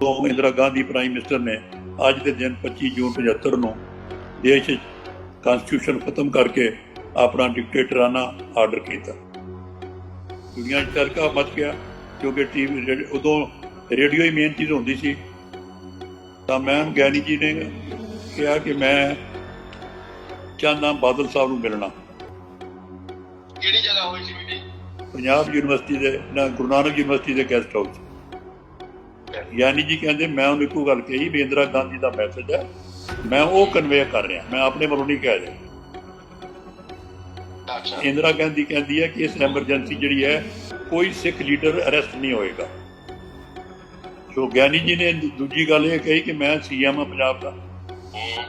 ਤੋਂ Indira Gandhi prime minister ਨੇ ਅੱਜ ਦੇ ਦਿਨ 25 ਜੂਨ 75 ਨੂੰ ਦੇਸ਼ ਵਿੱਚ ਕਨਸਟੀਟਿਊਸ਼ਨ ਖਤਮ ਕਰਕੇ ਆਪਣਾ ਡਿਕਟੇਟਰਾਨਾ ਆਰਡਰ ਕੀਤਾ। ਦੁਨੀਆ 'ਚ ਚਰਕਾ ਮਚ ਗਿਆ ਕਿਉਂਕਿ ਟੀਵੀ ਉਦੋਂ ਰੇਡੀਓ ਹੀ ਮੇਨ ਚੀਜ਼ ਹੁੰਦੀ ਸੀ। ਤਾਂ ਮੈਂ ਗਿਆਨੀ ਜੀ ਨੇ ਕਿਹਾ ਕਿ ਮੈਂ ਚਾਹੁੰਦਾ ਬਾਦਲ ਸਾਹਿਬ ਨੂੰ ਮਿਲਣਾ। ਕਿਹੜੀ ਜਗ੍ਹਾ ਹੋਈ ਸੀ ਮੀਟਿੰਗ ਪੰਜਾਬ ਯੂਨੀਵਰਸਿਟੀ ਦੇ ਨਾ ਗੁਰੂ ਨਾਨਕ ਯੂਨੀਵਰਸਿਟੀ ਦੇ ਗੈਸਟ ਹਾਊਸ ਗਿਆਨੀ ਜੀ ਕਹਿੰਦੇ ਮੈਂ ਉਹਨੂੰ ਇੱਕੋ ਗੱਲ ਕਹੀ ਵੀ ਇੰਦਰਾ ਗਾਂਧੀ ਦਾ ਮੈਸੇਜ ਹੈ ਮੈਂ ਉਹ ਕਨਵੇ ਕਰ ਰਿਹਾ ਮੈਂ ਆਪਣੇ ਵੱਲੋਂ ਨਹੀਂ ਕਹਿ ਰਿਹਾ। ਇੰਦਰਾ ਗਾਂਧੀ ਕਹਿੰਦੀ ਹੈ ਕਿ ਇਸ ਐਮਰਜੈਂਸੀ ਜਿਹੜੀ ਹੈ ਕੋਈ ਸਿੱਖ ਲੀਡਰ ਅਰੈਸਟ ਨਹੀਂ ਹੋਏਗਾ। ਸੋ ਗਿਆਨੀ ਜੀ ਨੇ ਦੂਜੀ ਗੱਲ ਇਹ ਕਹੀ ਕਿ ਮੈਂ ਸੀਐਮ ਆ ਪੰਜਾਬ ਦਾ।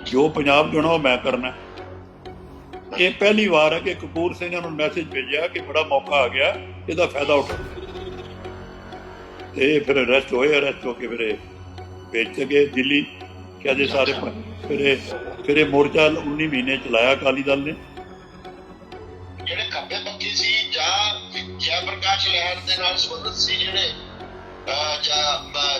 ਜੋ ਪੰਜਾਬ ਚੋਣਾ ਉਹ ਮੈਂ ਕਰਨਾ। ਇਹ ਪਹਿਲੀ ਵਾਰ ਹੈ ਕਿ ਕਪੂਰ ਸਿੰਘ ਨੇ ਨੂੰ ਮੈਸੇਜ ਭੇਜਿਆ ਕਿ ਬੜਾ ਮੌਕਾ ਆ ਗਿਆ ਇਹਦਾ ਫਾਇਦਾ ਉਠਾਓ ਤੇ ਫਿਰ ਅਰੈਸਟ ਹੋਏ ਅਰੈਸਟ ਹੋ ਕੇ ਫਿਰ ਇਹ ਭੇਜ ਗਏ ਦਿੱਲੀ। ਕਹਿੰਦੇ ਸਾਰੇ ਫਿਰ ਇਹ ਫਿਰ ਇਹ ਮੋਰਚਾ 19 ਮਹੀਨੇ ਚਲਾਇਆ ਅਕਾਲੀ ਦਲ ਨੇ। ਜਿਹੜੇ ਖੱਬੇ ਪੱਖੀ ਸੀ ਜਾਂ ਜੈ ਪ੍ਰਕਾਸ਼ ਲਹਿਰ ਦੇ ਨਾਲ ਸੰਬੰਧਿਤ ਸੀ ਜਿਹੜੇ ਜਾਂ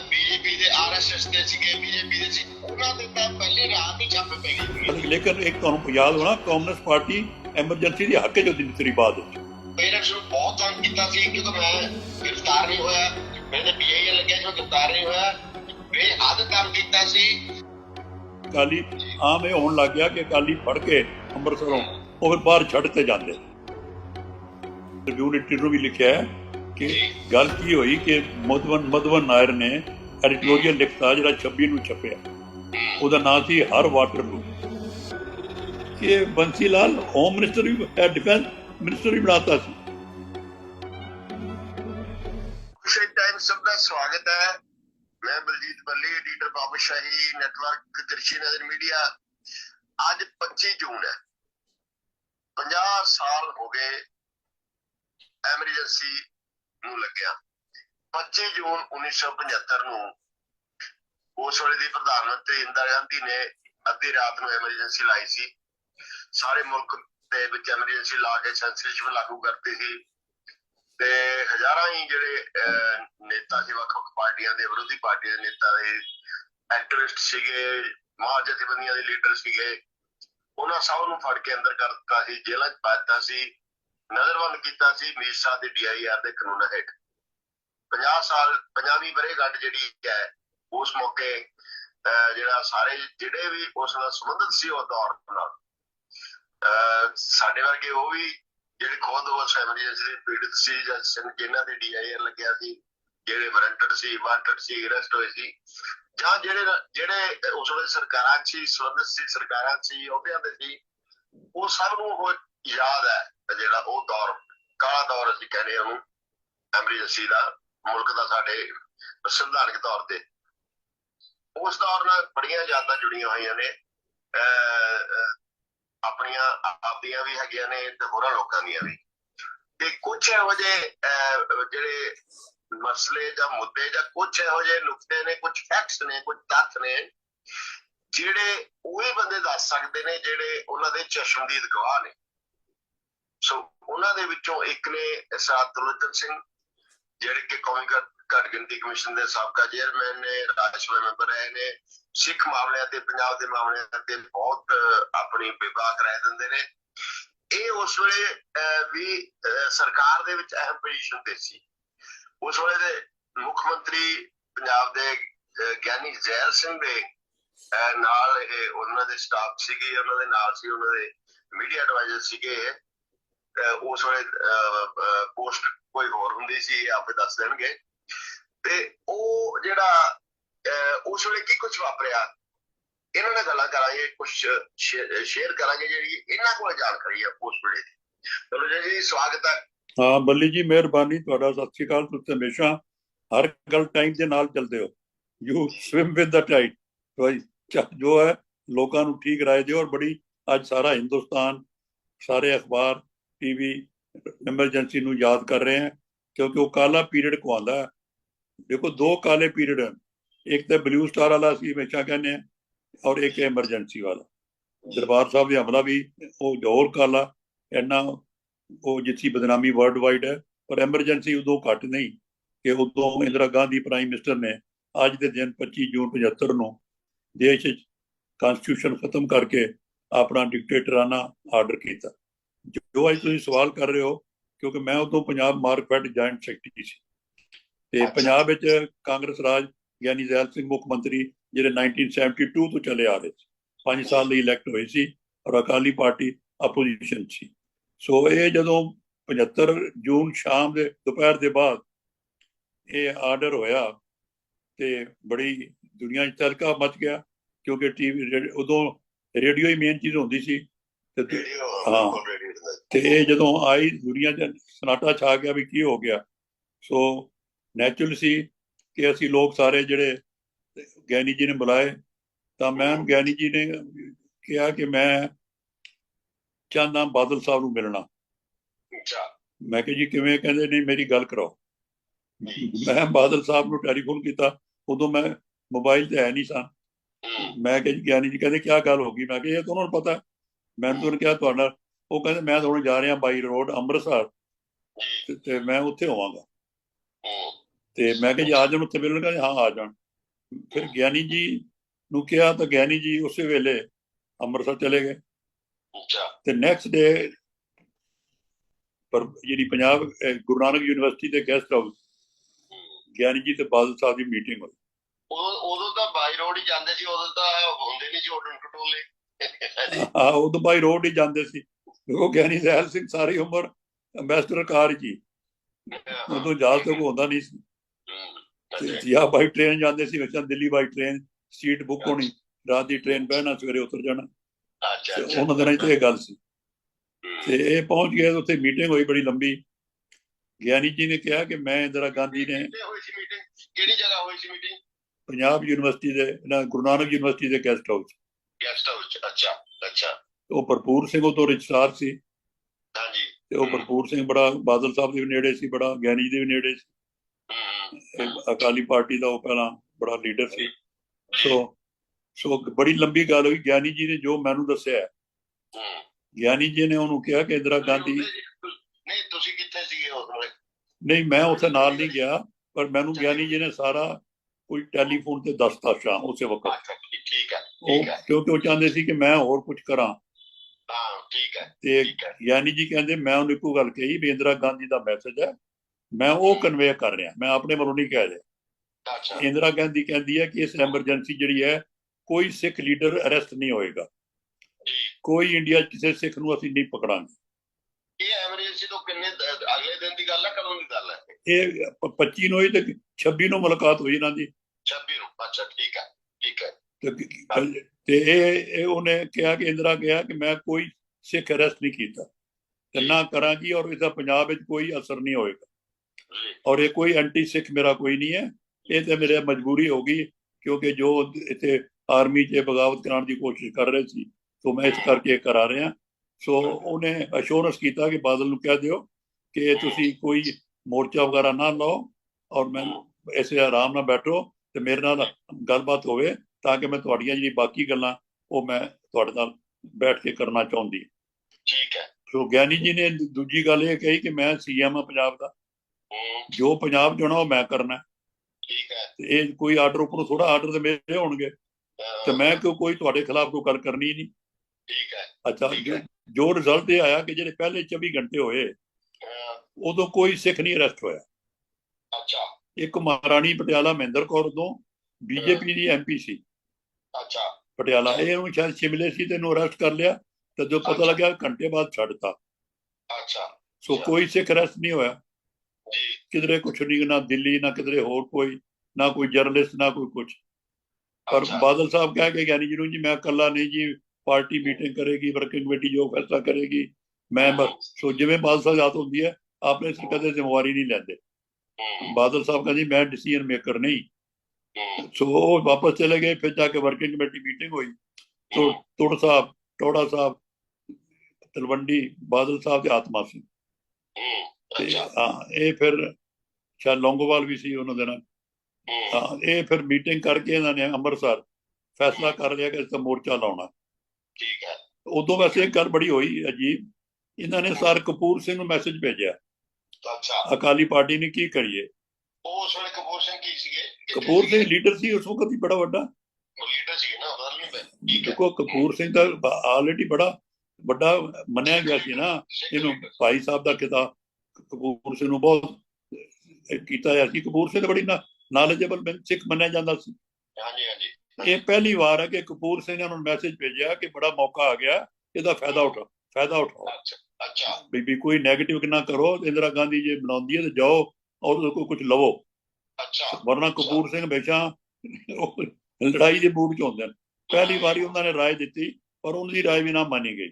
ਬੀਜੇਪੀ ਦੇ ਆਰਐਸਐਸ ਦੇ ਸੀਗੇ ਬੀਜੇਪੀ ਦੇ ਸੀ ਉਹਨਾਂ ਦੇ ਤਾਂ ਪਹਿਲੇ ਰਾਤ ਹੀ ਛਾਪੇ ਪੈ ਗਏ ਸੀ। ਲੇਕਿਨ ਇੱਕ ਤੁਹਾਨੂੰ ਯਾਦ ਹੋਣਾ ਕਾਂਗਰਸ ਪਾਰਟੀ ਐਮਰਜੈਂਸੀ ਦੀ ਹੱਕ ਜੋ ਦਿੱਤੀ ਤਰੀ ਬਾਅਦ ਵਿੱਚ। ਪੇਰੈਂਟਸ ਨੂੰ ਬਹੁਤ ਤੰਗ ਕੀਤਾ ਸੀ ਕਿਉਂਕਿ ਮੈਂ ਗ੍ਰਿਫਤਾਰ ਨਹੀਂ ਹੋਇਆ। ਮੇਰੇ ਪੀਆਈਐਲ ਲੱਗਿਆ ਜੋ ਗ੍ਰਿਫਤਾਰ ਨਹੀਂ ਹੋਇਆ। ਬੇ ਹੱਦ ਤੰਗ ਕੀਤਾ ਸੀ। ਅਕਾਲੀ ਆਮ ਇਹ ਹੋਣ ਲੱਗ ਗਿਆ ਕਿ ਅਕਾਲੀ ਫੜ ਕੇ ਅੰਮ੍ਰਿਤਸਰੋਂ ਉਹ ਫਿਰ ਬਾਹਰ ਛੱਡ ਤੇ ਜਾਂਦੇ। ਟ੍ਰਿਬਿਊਨ ਇੰਟਰਵਿਊ ਵੀ ਲਿਖਿਆ ਹੈ ਕਿ ਗੱਲ ਕੀ ਹੋਈ ਕਿ ਮਧਵਨ ਮਧਵਨ ਨਾਇਰ ਨੇ ਐਡੀਟੋਰੀਅਲ ਲਿਖਤਾ ਜਿਹੜਾ 26 ਨੂੰ ਛਪਿਆ। ਉਹਦਾ ਨਾਂ ਸੀ ਹਰ ਵਾਟਰ ਨੂੰ ਕਿ ਬੰਸੀ ਲਾਲ ਹੋਮ ਮਿਨਿਸਟਰ ਵੀ ਡਿਫੈਂਸ ਮਿਨਿਸਟਰ ਵੀ ਬਣਾਤਾ ਸੀ। 1975 ਨੂੰ ਉਸ ਵੇਲੇ ਦੀ ਪ੍ਰਧਾਨ ਮੰਤਰੀ ਇੰਦਰਾ ਗਾਂਧੀ ਨੇ ਅੱਧੀ ਰਾਤ ਨੂੰ ਐਮਰਜੈਂਸੀ ਲਾਈ ਸੀ। ਸਾਰੇ ਮੁਲਕ ਦੇ ਵਿੱਚ ਐਮਰਜੈਂਸੀ ਲਾ ਕੇ ਸੈਂਸਰਸ਼ਿਪ ਲਾਗੂ ਕਰਤੀ ਸੀ। ਤੇ ਹਜ਼ਾਰਾਂ ਹੀ ਜਿਹੜੇ ਨੇਤਾ ਸੀ ਵੱਖ ਵੱਖ ਪਾਰਟੀਆਂ ਦੇ, ਵਿਰੋਧੀ ਪਾਰਟੀਆਂ ਦੇ ਨੇਤਾ ਦੇ ਐਕਟਿਵਿਸਟ ਸੀਗੇ, ਮਹਾ ਜਥੇਬੰਦੀਆਂ ਦੇ ਲੀਡਰ ਸੀਗੇ, ਉਹਨਾਂ ਸਭ ਨੂੰ ਫੜ ਕੇ ਅੰਦਰ ਕਰ ਦਿੱਤਾ ਸੀ, ਜੇਲ੍ਹਾਂ 'ਚ ਪਾ ਦਿੱਤਾ ਸੀ, ਨਜ਼ਰਬੰਦ ਕੀਤਾ ਸੀ ਮੀਰਸਾ ਦੇ ਡੀਆਈਆਰ ਦੇ ਕਾਨੂੰਨ ਹੇਠ। 50 ਸਾਲ ਪੰਜਾਬੀ ਬਰੇਗੰਢ ਜਿਹੜੀ ਹੈ, ਉਸ ਮੌਕੇ ਜਿਹੜਾ ਸਾਰੇ ਜਿਹੜੇ ਵੀ ਉਸ ਨਾਲ ਸੰਬੰਧਿਤ ਸੀ ਉਹ ਦੌਰ ਨਾਲ ਸਾਡੇ ਵਰਗੇ ਉਹ ਵੀ ਜਿਹੜੇ ਖੁਦ ਉਸ ਐਮਰਜੈਂਸੀ ਦੇ ਪੀੜਤ ਸੀ ਜਾਂ ਜਿਨ੍ਹਾਂ ਦੇ ਡੀਆਈਆਰ ਲੱਗਿਆ ਸੀ, ਜਿਹੜੇ ਵਾਰੰਟਡ ਸੀ ਵਾਂਟਡ ਸੀ ਅਰੈਸਟ ਹੋਏ ਸੀ, ਜਾਂ ਜਿਹੜੇ ਜਿਹੜੇ ਉਸ ਵੇਲੇ ਸਰਕਾਰਾਂ 'ਚ ਸੀ, ਸੰਬੰਧਿਤ ਸੀ, ਸਰਕਾਰਾਂ 'ਚ ਸੀ, ਅਹੁਦਿਆਂ ਤੇ ਸੀ, ਉਹ ਸਭ ਨੂੰ ਉਹ ਯਾਦ ਹੈ ਜਿਹੜਾ ਉਹ ਦੌਰ, ਕਾਲਾ ਦੌਰ ਅਸੀਂ ਕਹਿੰਦੇ ਉਹਨੂੰ ਐਮਰਜੈਂਸੀ ਦਾ। ਮੁਲਕ ਦਾ ਸਾਡੇ ਸੰਵਿਧਾਨਕ ਤੌਰ ਤੇ। ਉਸ ਦੌਰ ਨਾਲ ਬੜੀਆਂ ਯਾਦਾਂ ਜੁੜੀਆਂ ਹੋਈਆਂ ਨੇ। ਆਪਣੀਆਂ, ਆਪਦੀਆਂ ਵੀ ਹੈਗੀਆਂ ਨੇ ਤੇ ਹੋਰਾਂ ਲੋਕਾਂ ਦੀਆਂ ਵੀ। ਤੇ ਕੁਝ ਇਹੋ ਜਿਹੇ ਜਿਹੜੇ ਮਸਲੇ ਜਾਂ ਮੁੱਦੇ ਜਾਂ ਕੁਝ ਇਹੋ ਜਿਹੇ ਨੁਕਤੇ ਨੇ ਕੁਝ ਫੈਕਟਸ ਨੇ ਕੁਝ ਤੱਥ ਨੇ, ਜਿਹੜੇ ਉਹੀ ਬੰਦੇ ਦੱਸ ਸਕਦੇ ਨੇ, ਜਿਹੜੇ ਉਹਨਾਂ ਦੇ ਚਸ਼ਮਦੀਦ ਗਵਾਹ ਨੇ। ਸੋ ਉਹਨਾਂ ਦੇ ਵਿੱਚੋਂ ਇੱਕ ਨੇ ਸਾਦ ਦੁਲਜਨ ਸਿੰਘ ਜਿਹੜੇ ਕਿ ਕੌਮੀ ਘੱਟ ਗਿਣਤੀ ਕਮਿਸ਼ਨ ਦੇ ਸਾਬਕਾ ਚੇਅਰਮੈਨ ਨੇ ਰਾਜ ਸਭਾ ਮੈਂਬਰ ਰਹੇ ਨੇ, ਸਿੱਖ ਮਾਮਲਿਆਂ ਤੇ, ਪੰਜਾਬ ਦੇ ਮਾਮਲਿਆਂ ਤੇ ਬਹੁਤ ਆਪਣੀ ਵਿਭਾਗ ਰਹਿ ਦਿੰਦੇ ਨੇ। ਇਹ ਉਸ ਵੇਲੇ ਵੀ ਸਰਕਾਰ ਦੇ ਵਿੱਚ ਅਹਿਮ ਪੋਜੀਸ਼ਨ ਤੇ ਸੀ। ਉਸ ਵੇਲੇ ਦੇ ਮੁੱਖ ਮੰਤਰੀ ਪੰਜਾਬ ਦੇ ਗਿਆਨੀ ਜ਼ੈਲ ਸਿੰਘ ਦੇ ਨਾਲ ਇਹ ਉਹਨਾਂ ਦੇ ਸਟਾਫ ਸੀਗੇ, ਉਹਨਾਂ ਦੇ ਨਾਲ ਸੀ, ਉਹਨਾਂ ਦੇ ਮੀਡੀਆ ਐਡਵਾਈਜ਼ਰ ਸੀਗੇ ਉਸ ਵੇਲੇ ਪੋਸਟ ਕੋਈ ਹੋਰ ਹੁੰਦੀ ਸੀ ਆਪੇ ਦੱਸ ਦੇਣਗੇ। ਤੇ ਉਹ ਜਿਹੜਾ ਉਸ ਵੇਲੇ ਕੀ ਕੁਝ ਵਾਪਰਿਆ? ਇਹਨਾਂ ਨਾਲ ਗੱਲਾਂ ਕਰਾਂਗੇ ਕੁਝ ਸ਼ੇਅਰ ਕਰਾਂਗੇ ਜਿਹੜੀ ਇਹਨਾਂ ਕੋਲ ਜਾਣਕਾਰੀ ਹੈ ਉਸ ਵੇਲੇ। ਦੀ ਚਲੋ ਜੀ ਸਵਾਗਤ ਹੈ। ਹਾਂ, ਬੱਲੀ ਜੀ, ਮਿਹਰਬਾਨੀ, ਤੁਹਾਡਾ ਸਤਿ ਸ਼੍ਰੀ ਅਕਾਲ। ਤੁਸੀਂ ਹਮੇਸ਼ਾ ਹਰ ਗੱਲ ਟਾਈਮ ਦੇ ਨਾਲ ਚੱਲਦੇ ਹੋ। You swim with the tide ਜੋ ਹੈ, ਲੋਕਾਂ ਨੂੰ ਠੀਕ ਰਾਏ ਦਿਓ ਔਰ ਬੜੀ ਅੱਜ ਸਾਰਾ ਹਿੰਦੁਸਤਾਨ, ਸਾਰੇ ਅਖਬਾਰ ਟੀਵੀ ਐਮਰਜੈਂਸੀ ਨੂੰ ਯਾਦ ਕਰ ਰਹੇ ਹਨ ਕਿਉਂਕਿ ਉਹ ਕਾਲਾ ਪੀਰੀਅਡ ਕਵਾਉਂਦਾ ਹੈ। ਦੇਖੋ, ਦੋ ਕਾਲੇ ਪੀਰੀਅਡ ਹਨ। ਇੱਕ ਤਾਂ ਬਲੂ ਸਟਾਰ ਵਾਲਾ ਅਸੀਂ ਹਮੇਸ਼ਾ ਕਹਿੰਦੇ ਆ ਔਰ ਇੱਕ ਐਮਰਜੈਂਸੀ ਵਾਲਾ। ਦਰਬਾਰ ਸਾਹਿਬ ਦੇ ਹਮਲਾ ਵੀ ਉਹ ਜੋਰ ਕਾਲਾ, ਇੰਨਾ ਉਹ ਜਿੱਥੀ ਬਦਨਾਮੀ ਵਰਲਡ ਵਾਈਡ ਹੈ, ਪਰ ਐਮਰਜੈਂਸੀ ਉਦੋਂ ਘੱਟ ਨਹੀਂ ਕਿ ਉਦੋਂ ਇੰਦਰਾ ਗਾਂਧੀ ਪ੍ਰਾਈਮ ਮਿਨਿਸਟਰ ਨੇ ਅੱਜ ਦੇ ਦਿਨ 25 ਜੂਨ 75 ਨੂੰ ਦੇਸ਼ ਵਿੱਚ ਕਨਸਟੀਟਿਊਸ਼ਨ ਖਤਮ ਕਰਕੇ ਆਪਣਾ ਡਿਕਟੇਟਰਾਨਾ ਆਰਡਰ ਕੀਤਾ। ਜੋ ਅੱਜ ਤੁਸੀਂ ਸਵਾਲ ਕਰ ਰਹੇ ਹੋ ਕਿਉਂਕਿ ਮੈਂ ਉਦੋਂ ਪੰਜਾਬ ਮਾਰਕਫੈਡ ਜੁਆਇੰਟ ਸੈਕਟਰੀ ਸੀ ਤੇ। ਪੰਜਾਬ ਵਿੱਚ ਕਾਂਗਰਸ ਰਾਜ ਗਿਆਨੀ ਜ਼ੈਲ ਸਿੰਘ ਮੁੱਖ ਮੰਤਰੀ ਜਿਹੜੇ 1972 ਤੋਂ ਚੱਲੇ ਆ ਰਹੇ ਸੀ 5 ਸਾਲ ਲਈ ਇਲੈਕਟ ਹੋਏ ਸੀ ਔਰ ਅਕਾਲੀ ਪਾਰਟੀ ਆਪੋਜੀਸ਼ਨ ਸੀ ਸੋ ਇਹ ਜਦੋਂ 75 ਜੂਨ ਸ਼ਾਮ ਦੇ ਦੁਪਹਿਰ ਦੇ ਬਾਅਦ ਇਹ ਆਰਡਰ ਹੋਇਆ ਤੇ ਬੜੀ ਦੁਨੀਆ 'ਚ ਤਲਕਾ ਮਚ ਗਿਆ ਕਿਉਂਕਿ ਟੀਵੀ ਉਦੋਂ ਰੇਡੀਓ ਹੀ ਮੇਨ ਚੀਜ਼ ਹੁੰਦੀ ਸੀ ਤੇ ਹਾਂ। ਤੇ ਇਹ ਜਦੋਂ ਆਈ ਦੁਨੀਆ 'ਚ ਸਨਾਟਾ ਛਾ ਗਿਆ ਵੀ ਕੀ ਹੋ ਗਿਆ? ਸੋ ਨੈਚੁਰਲ ਸੀ ਕਿ ਅਸੀਂ ਲੋਕ ਸਾਰੇ ਜਿਹੜੇ ਗਿਆਨੀ ਜੀ ਨੇ ਬੁਲਾਏ ਤਾਂ ਮੈਂ ਗਿਆਨੀ ਜੀ ਨੇ ਕਿਹਾ ਕਿ ਮੈਂ ਚਾਹੁੰਦਾ ਬਾਦਲ ਸਾਹਿਬ ਨੂੰ ਮਿਲਣਾ। ਅੱਛਾ। ਮੈਂ ਕਿਹਾ ਜੀ ਕਿਵੇਂ? ਕਹਿੰਦੇ ਨਹੀਂ ਮੇਰੀ ਗੱਲ ਕਰਾਓ। ਮੈਂ ਬਾਦਲ ਸਾਹਿਬ ਨੂੰ ਟੈਲੀਫੋਨ ਕੀਤਾ। ਉਦੋਂ ਮੈਂ ਮੋਬਾਈਲ ਤੇ ਹੈ ਨਹੀਂ ਸਾਂ। ਮੈਂ ਕਿਹਾ ਜੀ ਗਿਆਨੀ ਜੀ ਕਹਿੰਦੇ ਕੀ ਗੱਲ ਹੋ ਗਈ? ਮੈਂ ਕਿਹਾ ਇਹ ਤਾਂ ਉਹਨਾਂ ਨੂੰ ਪਤਾ ਮੈਂ ਤਾਂ ਕਿਹਾ ਤੁਹਾਡੇ ਉਹ ਕਹਿੰਦੇ ਮੈਂ ਤਾਂ ਹੁਣ ਜਾ ਰਿਹਾ ਬਾਈ ਰੋਡ ਅੰਮ੍ਰਿਤਸਰ ਤੇ- ਮੈਂ ਉੱਥੇ ਹੋਵਾਂਗਾ। ਤੇ ਮੈਂ ਕਿਹਾ ਜੀ ਆ ਜਾਣ ਉੱਥੇ ਮਿਲਣ ਕਹਿੰਦੇ ਹਾਂ ਆ ਜਾਣ। ਫਿਰ ਗਿਆਨੀ ਜੀ ਨੂੰ ਕਿਹਾ ਤਾਂ ਗਿਆਨੀ ਜੀ ਉਸੇ ਵੇਲੇ ਅੰਮ੍ਰਿਤਸਰ ਚਲੇ ਗਏ। ਅੱਛਾ। ਤੇ ਨੈਕਸਟ ਡੇ ਪਰ ਜਿਹੜੀ ਪੰਜਾਬ ਗੁਰੂ ਨਾਨਕ ਯੂਨੀਵਰਸਿਟੀ ਦੇ ਗੈਸਟ ਹਾਊਸ। ਗਿਆਨੀ ਜੀ ਤੇ ਬਾਦਲ ਸਾਹਿਬ ਦੀ ਮੀਟਿੰਗ ਹੋਈ। ਉਦੋਂ ਉਦੋਂ ਤਾਂ ਬਾਈ ਰੋਡ ਹੀ ਜਾਂਦੇ ਸੀ ਉਦੋਂ ਤਾਂ ਹੁੰਦੇ ਨਹੀਂ ਸੀ ਕਟੋਲੇ ਆ ਤਾਂ ਬਾਈ ਰੋਡ ਹੀ ਜਾਂਦੇ ਸੀ। ਉਹ ਗਿਆਨੀ ਜ਼ੈਲ ਸਿੰਘ ਸਾਰੀ ਉਮਰ ਅੰਬੈਸਡਰ ਕਾਰ ਜੀ ਉਦੋਂ ਜਹਾਜ਼ ਤੱਕ ਹੁੰਦਾ ਨਹੀਂ ਸੀ। ਹੂੰ, ਤੇ ਅੱਛਾ, ਜਾਂ ਬਾਈ ਟ੍ਰੇਨ ਜਾਂਦੇ ਸੀ ਵੇਚਾਂ Delhi by train seat book ਹੋਣੀ ਰਾਤ ਦੀ ਟ੍ਰੇਨ ਬਹਿਣਾ ਸਵੇਰੇ ਉਤਰ ਜਾਣਾ। ਅੱਛਾ ਅੱਛਾ। ਉਹਨਾਂ ਦਿਨਾਂ 'ਚ ਇਹ ਗੱਲ ਸੀ। ਤੇ ਇਹ ਪਹੁੰਚ ਗਏ ਉੱਥੇ ਮੀਟਿੰਗ ਹੋਈ ਬੜੀ ਲੰਬੀ। ਗਿਆਨੀ ਜੀ ਨੇ ਕਿਹਾ ਕਿ ਮੈਂ ਇੰਦਰਾ ਗਾਂਧੀ ਨੇ ਕਿੱਥੇ ਹੋਈ ਸੀ ਮੀਟਿੰਗ ਕਿਹੜੀ ਜਗ੍ਹਾ ਹੋਈ ਸੀ ਮੀਟਿੰਗ ਪੰਜਾਬ ਯੂਨੀਵਰਸਿਟੀ ਦੇ ਨਾ ਗੁਰੂ ਨਾਨਕ ਯੂਨੀਵਰਸਿਟੀ ਦੇ ਗੈਸਟ ਹਾਊਸ ਗੈਸਟ ਹਾਊਸ ਅੱਛਾ ਅੱਛਾ। ਉਹ ਭਰਪੂਰ ਸਿੰਘ ਉਹ ਤੋਂ ਰਜਿਸਟਰਾਰ ਸੀ। ਹਾਂਜੀ। ਤੇ ਉਹ ਭਰਪੂਰ ਸਿੰਘ ਬੜਾ ਬਾਦਲ ਸਾਹਿਬ ਦੇ ਵੀ ਨੇੜੇ ਸੀ ਬੜਾ ਗਿਆਨੀ ਜੀ ਦੇ ਵੀ ਨੇੜੇ ਸੀ। ਅਕਾਲੀ ਪਾਰਟੀ ਦਾ ਉਹ ਪਹਿਲਾਂ ਬੜਾ ਲੀਡਰ ਸੀ। ਸੋ ਸੋ ਬੜੀ ਲੰਬੀ ਗੱਲ ਹੋਈ। ਗਿਆਨੀ ਜੀ ਨੇ ਜੋ ਮੈਨੂੰ ਦੱਸਿਆ ਹੂੰ। ਗਿਆਨੀ ਜੀ ਨੇ ਉਹਨੂੰ ਕਿਹਾ ਕਿ ਇੰਦਰਾ ਗਾਂਧੀ ਨਹੀਂ ਤੁਸੀਂ ਕਿੱਥੇ ਸੀਗੇ ਉਸ ਵੇਲੇ? ਨਹੀਂ ਮੈਂ ਉੱਥੇ ਨਾਲ ਨਹੀਂ ਗਿਆ ਪਰ ਮੈਨੂੰ ਗਿਆਨੀ ਜੀ ਨੇ ਸਾਰਾ ਕੋਈ ਟੈਲੀਫੋਨ ਤੇ ਦੱਸਤਾ ਸ਼ਾਮ ਉਸੇ ਵਕਤ। ਠੀਕ- ਹੈ ਉਹ ਠੀਕ ਹੈ। ਕਿਉਂਕਿ ਉਹ ਚਾਹੁੰਦੇ ਸੀ ਕਿ ਮੈਂ ਹੋਰ ਕੁਝ ਕਰਾਂ। ਹਾਂ ਠੀਕ ਹੈ ਤੇ ਠੀਕ ਹੈ। ਗਿਆਨੀ ਜੀ ਕਹਿੰਦੇ ਮੈਂ ਉਹਨੂੰ ਇੱਕੋ ਗੱਲ ਕਹੀ ਵੀ ਇੰਦਰਾ ਗਾਂਧੀ ਦਾ ਮੈਸੇਜ ਹੈ ਮੈਂ ਉਹ ਕਨਵੇ ਕਰ ਰਿਹਾ ਮੈਂ ਆਪਣੇ ਵੱਲੋਂ ਨਹੀਂ ਕਹਿ ਰਿਹਾ। ਅੱਛਾ। ਇੰਦਰਾ ਗਾਂਧੀ ਕਹਿੰਦੀ ਹੈ ਕਿ ਇਸ ਐਮਰਜੈਂਸੀ ਜਿਹੜੀ ਹੈ ਕੋਈ ਸਿੱਖ ਲੀਡਰ ਅਰੈਸਟ ਨਹੀਂ ਹੋਏਗਾ। ਜੀ। ਕੋਈ ਇੰਡੀਆ ਕਿਸੇ ਸਿੱਖ ਨੂੰ ਅਸੀਂ ਨਹੀਂ ਪਕੜਾਂਗੇ। ਇਹ ਐਮਰਜੈਂਸੀ ਤੋਂ ਕਿੰਨੇ ਅਗਲੇ ਦਿਨ ਦੀ ਗੱਲ ਹੈ ਕਦੋਂ ਦੀ ਗੱਲ ਹੈ? ਇਹ ਪ- 25 ਨੂੰ ਹੋਈ ਤੇ 26 ਨੂੰ ਮੁਲਾਕਾਤ ਹੋਈ ਇਹਨਾਂ ਦੀ। 26 ਨੂੰ ਅੱਛਾ ਠੀਕ ਹੈ ਠੀਕ ਹੈ। ਤੇ ਇਹ ਉਹਨੇ ਕਿਹਾ ਕਿ ਇੰਦਰਾ ਕਿਹਾ ਕਿ ਮੈਂ ਕੋਈ ਸਿੱਖ ਅਰੈਸਟ ਨਹੀਂ ਕੀਤਾ। ਤੇ ਨਾ ਕਰਾਂਗੀ ਔਰ ਇਹਦਾ ਪੰਜਾਬ ਵਿੱਚ ਕੋਈ ਅਸਰ ਨਹੀਂ ਹੋਏਗਾ। ਔਰ ਇਹ ਕੋਈ ਐਂਟੀ ਸਿੱਖ ਮੇਰਾ ਕੋਈ ਨਹੀਂ ਹੈ। ਇਹ ਤੇ ਮੇਰੇ ਮਜਬੂਰੀ ਹੋ ਗਈ ਕਿਉਂਕਿ ਜੋ ਇੱਥੇ ਆਰਮੀ 'ਚ ਬਗਾਵਤ ਕਰਾਉਣ ਦੀ ਕੋਸ਼ਿਸ਼ ਕਰ ਰਹੇ ਸੀ, ਸੋ ਮੈਂ ਇਸ ਕਰਕੇ ਇਹ ਕਰਾ ਰਿਹਾ। ਸੋ ਉਹਨੇ ਅਸ਼ੋਰੈਂਸ ਕੀਤਾ ਕਿ ਬਾਦਲ ਨੂੰ ਕਹਿ ਦਿਓ ਕਿ ਤੁਸੀਂ ਕੋਈ ਮੋਰਚਾ ਵਗੈਰਾ ਨਾ ਲਾਓ ਔਰ ਮੈਂ ਐਸੇ ਆਰਾਮ ਨਾਲ ਬੈਠੋ ਤੇ ਮੇਰੇ ਨਾਲ ਗੱਲਬਾਤ ਹੋਵੇ। ਤਾਂ ਕਿ ਮੈਂ ਤੁਹਾਡੀਆਂ ਜਿਹੜੀ ਬਾਕੀ ਗੱਲਾਂ ਉਹ ਮੈਂ ਤੁਹਾਡੇ ਨਾਲ ਬੈਠ ਕੇ ਕਰਨਾ ਚਾਹੁੰਦੀ ਠੀਕ ਹੈ। ਸੋ ਗਿਆਨੀ ਜੀ ਨੇ ਦੂਜੀ ਗੱਲ ਇਹ ਕਹੀ ਕਿ ਮੈਂ ਸੀਐਮ ਆ ਪੰਜਾਬ ਦਾ। ਜੋ ਪੰਜਾਬ ਚੋਣਾ ਉਹ ਮੈਂ ਕਰਨਾ ਠੀਕ ਹੈ। ਤੇ ਇਹ ਕੋਈ ਆਰਡਰ ਉੱਪਰੋਂ ਥੋੜਾ ਆਰਡਰ ਤੇ ਮੇਰੇ ਹੋਣਗੇ। ਤੇ ਮੈਂ ਕਿਉਂ ਕੋਈ ਤੁਹਾਡੇ ਖਿਲਾਫ ਕੋਈ ਗੱਲ ਕਰਨੀ ਨਹੀਂ। ਠੀਕ ਹੈ। ਅੱਛਾ ਜੋ- ਰਿਜ਼ਲਟ ਇਹ ਆਇਆ ਕਿ ਜਿਹੜੇ ਪਹਿਲੇ 24 ਘੰਟੇ ਹੋਏ ਉਦੋਂ ਕੋਈ ਸਿੱਖ ਨਹੀਂ ਅਰੈਸਟ ਹੋਇਆ। ਅੱਛਾ। ਇੱਕ ਮਹਾਰਾਣੀ ਪਟਿਆਲਾ ਮਹਿੰਦਰ ਕੌਰ ਤੋਂ ਬੀਜੇਪੀ ਦੀ ਐਮਪੀ ਸੀ। ਅੱਛਾ। ਪਟਿਆਲਾ ਇਹ ਉਹਨੂੰ ਸ਼ਾਇਦ ਸ਼ਿਮਲੇ ਸੀ ਤੇ ਇਹਨੂੰ ਅਰੈਸਟ ਕਰ ਲਿਆ ਤੇ ਜੋ ਪਤਾ। ਲੱਗਿਆ ਘੰਟੇ ਬਾਅਦ ਛੱਡਤਾ ਅੱਛਾ। ਸੋ। ਕੋਈ ਸਿੱਖ ਅਰੈਸਟ ਨਹੀਂ ਹੋਇਆ। ਜੀ। ਕਿਧਰੇ ਕੁਛ ਨਹੀਂ ਨਾ ਦਿੱਲੀ ਨਾ ਕਿਧਰੇ ਹੋਰ ਕੋਈ ਨਾ ਕੋਈ ਜਰਨਲਿਸਟ ਨਾ ਕੋਈ ਕੁਛ। ਪਰ ਬਾਦਲ ਸਾਹਿਬ ਕਹਿ ਕੇ ਗਿਆਨੀ ਜੀ ਨੂੰ ਜੀ ਮੈਂ ਇਕੱਲਾ ਨਹੀਂ ਜੀ ਪਾਰਟੀ ਮੀਟਿੰਗ ਕਰੇਗੀ ਵਰਕਿੰਗ ਕਮੇਟੀ ਜੋ ਫੈਸਲਾ ਕਰੇਗੀ ਮੈਂ ਬਸ ਸੋ ਜਿਵੇਂ ਬਾਦਲ ਸਾਹਿਬ ਯਾਦ ਹੁੰਦੀ ਹੈ ਆਪਣੇ ਸਿਰ ਕਦੇ ਜ਼ਿੰਮੇਵਾਰੀ ਨਹੀਂ ਲੈਂਦੇ। ਬਾਦਲ ਸਾਹਿਬ ਕਹਿੰਦੇ ਮੈਂ ਡਿਸੀਜਨ ਮੇਕਰ ਨਹੀਂ ਸੋ ਉਹ ਵਾਪਸ ਚਲੇ ਗਏ ਫਿਰ ਜਾ ਕੇ ਵਰਕਿੰਗ ਕਮੇਟੀ ਮੀਟਿੰਗ ਹੋਈ। ਸੋ ਤੁੜ ਸਾਹਿਬ ਟੋੜਾ ਸਾਹਿਬ ਤਲਵੰਡੀ ਬਾਦਲ ਸਾਹਿਬ ਦੇ ਆਤਮਾ ਸੀ। ਹੂੰ, ਇਹ ਫਿਰ ਸ਼ਾਇਦ ਲੌਂਗੋਵਾਲ ਵੀ ਸੀ ਉਹਨਾਂ ਦੇ ਨਾਲ। ਹੂੰ, ਹਾਂ ਇਹ ਫਿਰ ਮੀਟਿੰਗ ਕਰਕੇ ਇਹਨਾਂ ਨੇ ਅੰਮ੍ਰਿਤਸਰ ਫੈਸਲਾ ਕਰ ਲਿਆ ਕਿ ਇਸ ਦਾ ਮੋਰਚਾ ਲਾਉਣਾ। ਠੀਕ ਹੈ। ਉਦੋਂ ਵੈਸੇ ਇੱਕ ਗੱਲ ਬੜੀ ਹੋਈ ਅਜੀਬ। ਇਹਨਾਂ ਨੇ ਸਰ ਕਪੂਰ ਸਿੰਘ ਨੂੰ ਮੈਸੇਜ ਭੇਜਿਆ। ਅੱਛਾ। ਅਕਾਲੀ ਪਾਰਟੀ ਨੇ ਕੀ ਕਰੀਏ? ਉਹ ਉਸ ਵੇਲੇ ਕਪੂਰ ਸਿੰਘ ਲੀਡਰ ਸੀ ਉਸ ਵਕਤ ਹੀ ਬੜਾ ਵੱਡਾ। ਲੀਡਰ ਸੀਗੇ ਨਾ ਪਏ। ਠੀਕ ਹੈ। ਦੇਖੋ ਕਪੂਰ ਸਿੰਘ ਤਾਂ ਆਲਰੇਡੀ ਬੜਾ ਵੱਡਾ ਮੰਨਿਆ ਗਿਆ ਸੀ ਨਾ। ਇਹਨੂੰ ਭਾਈ ਸਾਹਿਬ ਦਾ ਕਿਤਾ ਕਪੂਰ ਸਿੰਘ ਨੂੰ ਬਹੁਤ ਕੀਤਾ ਗਿਆ ਸੀ। ਕਪੂਰ ਸਿੰਘ ਬੜੀ ਨਾਲੇਜੇਬਲ ਸਿੱਖ ਮੰਨਿਆ ਜਾਂਦਾ ਸੀ। ਹਾਂਜੀ ਹਾਂਜੀ। ਇਹ ਪਹਿਲੀ ਵਾਰ ਹੈ ਕਿ ਕਪੂਰ ਸਿੰਘ ਨੇ ਉਹਨਾਂ ਨੂੰ ਮੈਸੇਜ ਭੇਜਿਆ ਕਿ ਬੜਾ ਮੌਕਾ ਆ ਗਿਆ ਇਹਦਾ ਫਾਇਦਾ ਉਠਾਓ ਫਾਇਦਾ ਉਠਾਓ। ਅੱਛਾ ਵੀ ਕੋਈ 네ਗੇਟਿਵ ਨਾ ਕਰੋ ਇੰਦਰਾ ਗਾਂਧੀ ਜੇ ਬਣਾਉਂਦੀ ਹੈ ਤੇ ਜਾਓ ਔਰ ਕੋਲ ਕੁਝ ਲਵੋ। ਅੱਛਾ। ਵਰਨਾ ਕਪੂਰ ਸਿੰਘ ਹਮੇਸ਼ਾ ਲੜਾਈ ਦੇ ਮੂਡ 'ਚ ਹੁੰਦੇ ਨੇ ਪਹਿਲੀ ਵਾਰੀ ਉਹਨਾਂ ਨੇ ਰਾਏ ਦਿੱਤੀ ਪਰ ਉਹਨਾਂ ਦੀ ਰਾਏ ਵੀ ਨਾ ਮੰਨੀ ਗਈ।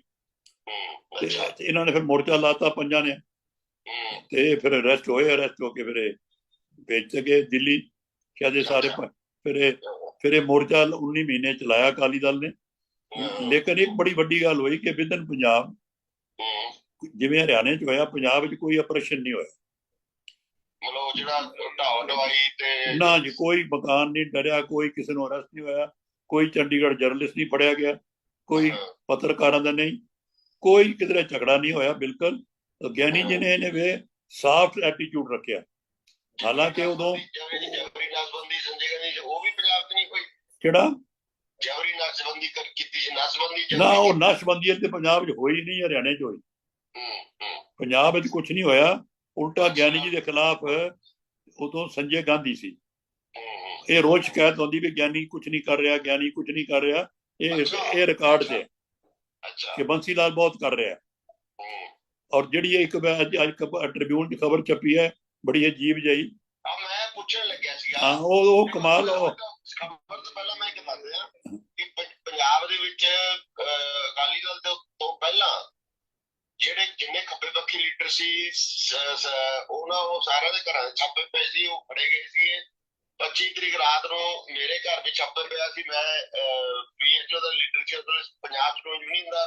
ਤੇ ਇਹਨਾਂ ਨੇ ਫਿਰ ਮੋਰਚਾ ਲਾਤਾ ਪੰਜਾਂ ਨੇ। ਤੇ ਫਿਰ ਅਰੈਸਟ ਹੋਏ ਅਰੈਸਟ ਹੋ ਕੇ ਫਿਰ ਭੇਜ ਗਏ ਦਿੱਲੀ ਇਹ ਸਾਰੇ ਫਿਰ ਫਿਰ ਇਹ ਮੋਰਚਾ 19 ਮਹੀਨੇ ਚਲਾਇਆ ਅਕਾਲੀ ਦਲ ਨੇ। ਲੇਕਿਨ ਇੱਕ ਬੜੀ ਵੱਡੀ ਗੱਲ ਹੋਈ ਕਿ ਵਿਦਨ ਪੰਜਾਬ। ਜਿਵੇਂ ਹਰਿਆਣੇ 'ਚ ਹੋਇਆ ਪੰਜਾਬ ਵਿੱਚ ਕੋਈ ਆਪਰੇਸ਼ਨ ਨਹੀਂ ਹੋਇਆ। ਜਿਹੜਾ ਢਾਹ ਦਵਾਈ ਤੇ ਨਾ ਜੀ ਕੋਈ ਮਕਾਨ ਨਹੀਂ ਡਰਿਆ ਕੋਈ ਕਿਸੇ ਨੂੰ ਅਰੈਸਟ ਨਹੀਂ ਹੋਇਆ ਕੋਈ ਚੰਡੀਗੜ੍ਹ ਜਰਨਲਿਸਟ ਨਹੀਂ ਫੜਿਆ ਗਿਆ ਕੋਈ ਪੱਤਰਕਾਰਾਂ ਦਾ ਨਹੀਂ ਕੋਈ ਕਿਧਰੇ ਝਗੜਾ ਨਹੀਂ ਹੋਇਆ ਬਿਲਕੁਲ। ਗਿਆਨੀ ਜੀ ਨੇ ਇਹਨੇ ਵੇ ਸਾਫਟ ਐਟੀਟਿਊਡ ਰੱਖਿਆ। ਹਾਲਾਂਕਿ ਉਦੋਂ ਜਬਰੀ ਜਬਰੀ ਨਾਸਬੰਦੀ ਸੰਜੇ ਗਾਂਧੀ ਜੀ, ਉਹ ਵੀ ਪੰਜਾਬ 'ਚ ਨਹੀਂ ਹੋਈ ਕਿਹੜਾ? ਜਬਰੀ ਨਾਸਬੰਦੀ ਕਰ ਕੀਤੀ ਸੀ ਨਾਸਬੰਦੀ ਜਬਰੀ- ਨਾ ਉਹ ਨਸ਼ਬੰਦੀ ਤੇ ਪੰਜਾਬ 'ਚ ਹੋਈ ਨਹੀਂ ਹਰਿਆਣੇ 'ਚ ਹੋਈ। ਪੰਜਾਬ ਵਿੱਚ ਕੁਝ ਨਹੀਂ ਹੋਇਆ। ਉਲਟਾ ਗਿਆਨੀ ਜੀ ਦੇ ਖਿਲਾਫ ਉਦੋਂ ਸੰਜੇ ਗਾਂਧੀ ਸੀ। ਇਹ ਰੋਜ਼ ਸ਼ਿਕਾਇਤ ਹੁੰਦੀ ਵੀ ਗਿਆਨੀ ਕੁਝ ਨਹੀਂ ਕਰ ਰਿਹਾ ਗਿਆਨੀ ਕੁਝ ਨਹੀਂ ਕਰ ਰਿਹਾ। ਇਹ ਇਹ ਰਿਕਾਰਡ ਤੇ ਅੱਛਾ। ਕਿ ਬੰਸੀ ਲਾਲ ਬਹੁਤ ਕਰ ਰਿਹਾ। ਔਰ ਜਿਹੜੀ ਇੱਕ ਅੱਜ ਅੱਜ ਟ੍ਰਿਬਿਊਨ ਦੀ ਖਬਰ ਛਪੀ ਹੈ ਬੜੀ ਅਜੀਬ ਆ ਮੈਂ ਪੁੱਛਣ ਲੱਗਿਆ ਸੀਗਾ ਹਾਂ ਉਹ ਉਹ ਕਮਾਲ ਉਹ ਖਬਰ ਤੋਂ ਪਹਿਲਾਂ ਮੈਂ ਕਿ ਪੰਜਾਬ ਦੇ ਵਿੱਚ ਅਕਾਲੀ ਦਲ ਤੋਂ ਪਹਿਲਾਂ ਜਿੰਨੇ ਖੱਬੇ ਪੱਖੀ ਲੀਡਰ ਸੀ ਉਹਨਾਂ ਉਹ ਸਾਰਿਆਂ ਦੇ ਘਰਾਂ 'ਚ ਛਾਪੇ ਪਏ ਸੀ ਉਹ ਫੜੇ ਗਏ ਸੀ 25 ਤਰੀਕ ਰਾਤ ਨੂੰ ਮੇਰੇ ਘਰ ਵੀ ਛਾਪੇ ਪਿਆ ਸੀ ਮੈਂ ਪੀਐਚਓ ਦਾ ਲੀਡਰਸ਼ਿਪ ਪੰਜਾਬ ਸਟੂਡੈਂਟ ਯੂਨੀਅਨ ਦਾ